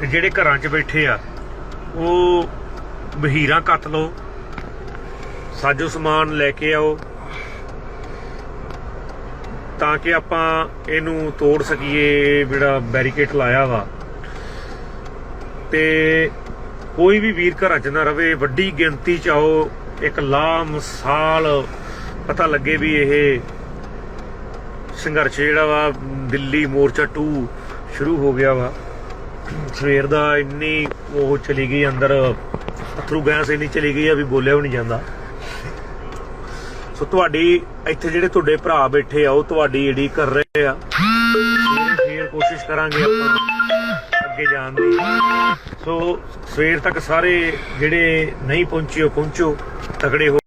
Speaker 1: ਤੇ ਜਿਹੜੇ ਘਰਾਂ 'ਚ ਬੈਠੇ ਆ, ਉਹ ਬਹੀਰਾਂ ਕੱਟ ਲਓ, ਸਾਜੋ ਸਮਾਨ ਲੈ ਕੇ ਆਓ, ਤਾਂ ਕਿ ਆਪਾਂ ਇਹਨੂੰ ਤੋੜ ਸਕੀਏ ਜਿਹੜਾ ਬੈਰੀਕੇਡ ਲਾਇਆ ਵਾ। ਤੇ ਕੋਈ ਵੀ ਵੀਰ ਘਰਾਂ 'ਚ ਨਾ ਰਵੇ, ਵੱਡੀ ਗਿਣਤੀ 'ਚ ਆਓ, ਇੱਕ ਲਾ ਮਿਸਾਲ ਪਤਾ ਲੱਗੇ ਵੀ ਇਹ ਸੰਘਰਸ਼ ਜਿਹੜਾ ਵਾ, ਦਿੱਲੀ ਮੋਰਚਾ 2 ਸ਼ੁਰੂ ਹੋ ਗਿਆ ਵਾ। ਸਵੇਰ ਦਾ ਇੰਨੀ ਉਹ ਚਲੀ ਗਈ ਅੰਦਰ, ਅਥਰੂ ਗੈਸ ਇੰਨੀ ਚਲੀ ਗਈ ਆ ਵੀ ਬੋਲਿਆ ਵੀ ਨਹੀਂ ਜਾਂਦਾ। ਸੋ ਤੁਹਾਡੀ ਇੱਥੇ ਜਿਹੜੇ ਤੁਹਾਡੇ ਭਰਾ ਬੈਠੇ ਆ, ਉਹ ਤੁਹਾਡੀ ਜਿਹੜੀ ਕਰ ਰਹੇ ਆ। ਫੇਰ ਕੋਸ਼ਿਸ਼ ਕਰਾਂਗੇ ਆਪਾਂ। ਅੱਗੇ ਜਾਣ ਦੀ। ਸੋ ਸਵੇਰ ਤੱਕ ਸਾਰੇ ਜਿਹੜੇ ਨਹੀਂ ਪਹੁੰਚੇ ਉਹ ਪਹੁੰਚੋ ਤਕੜੇ ਹੋ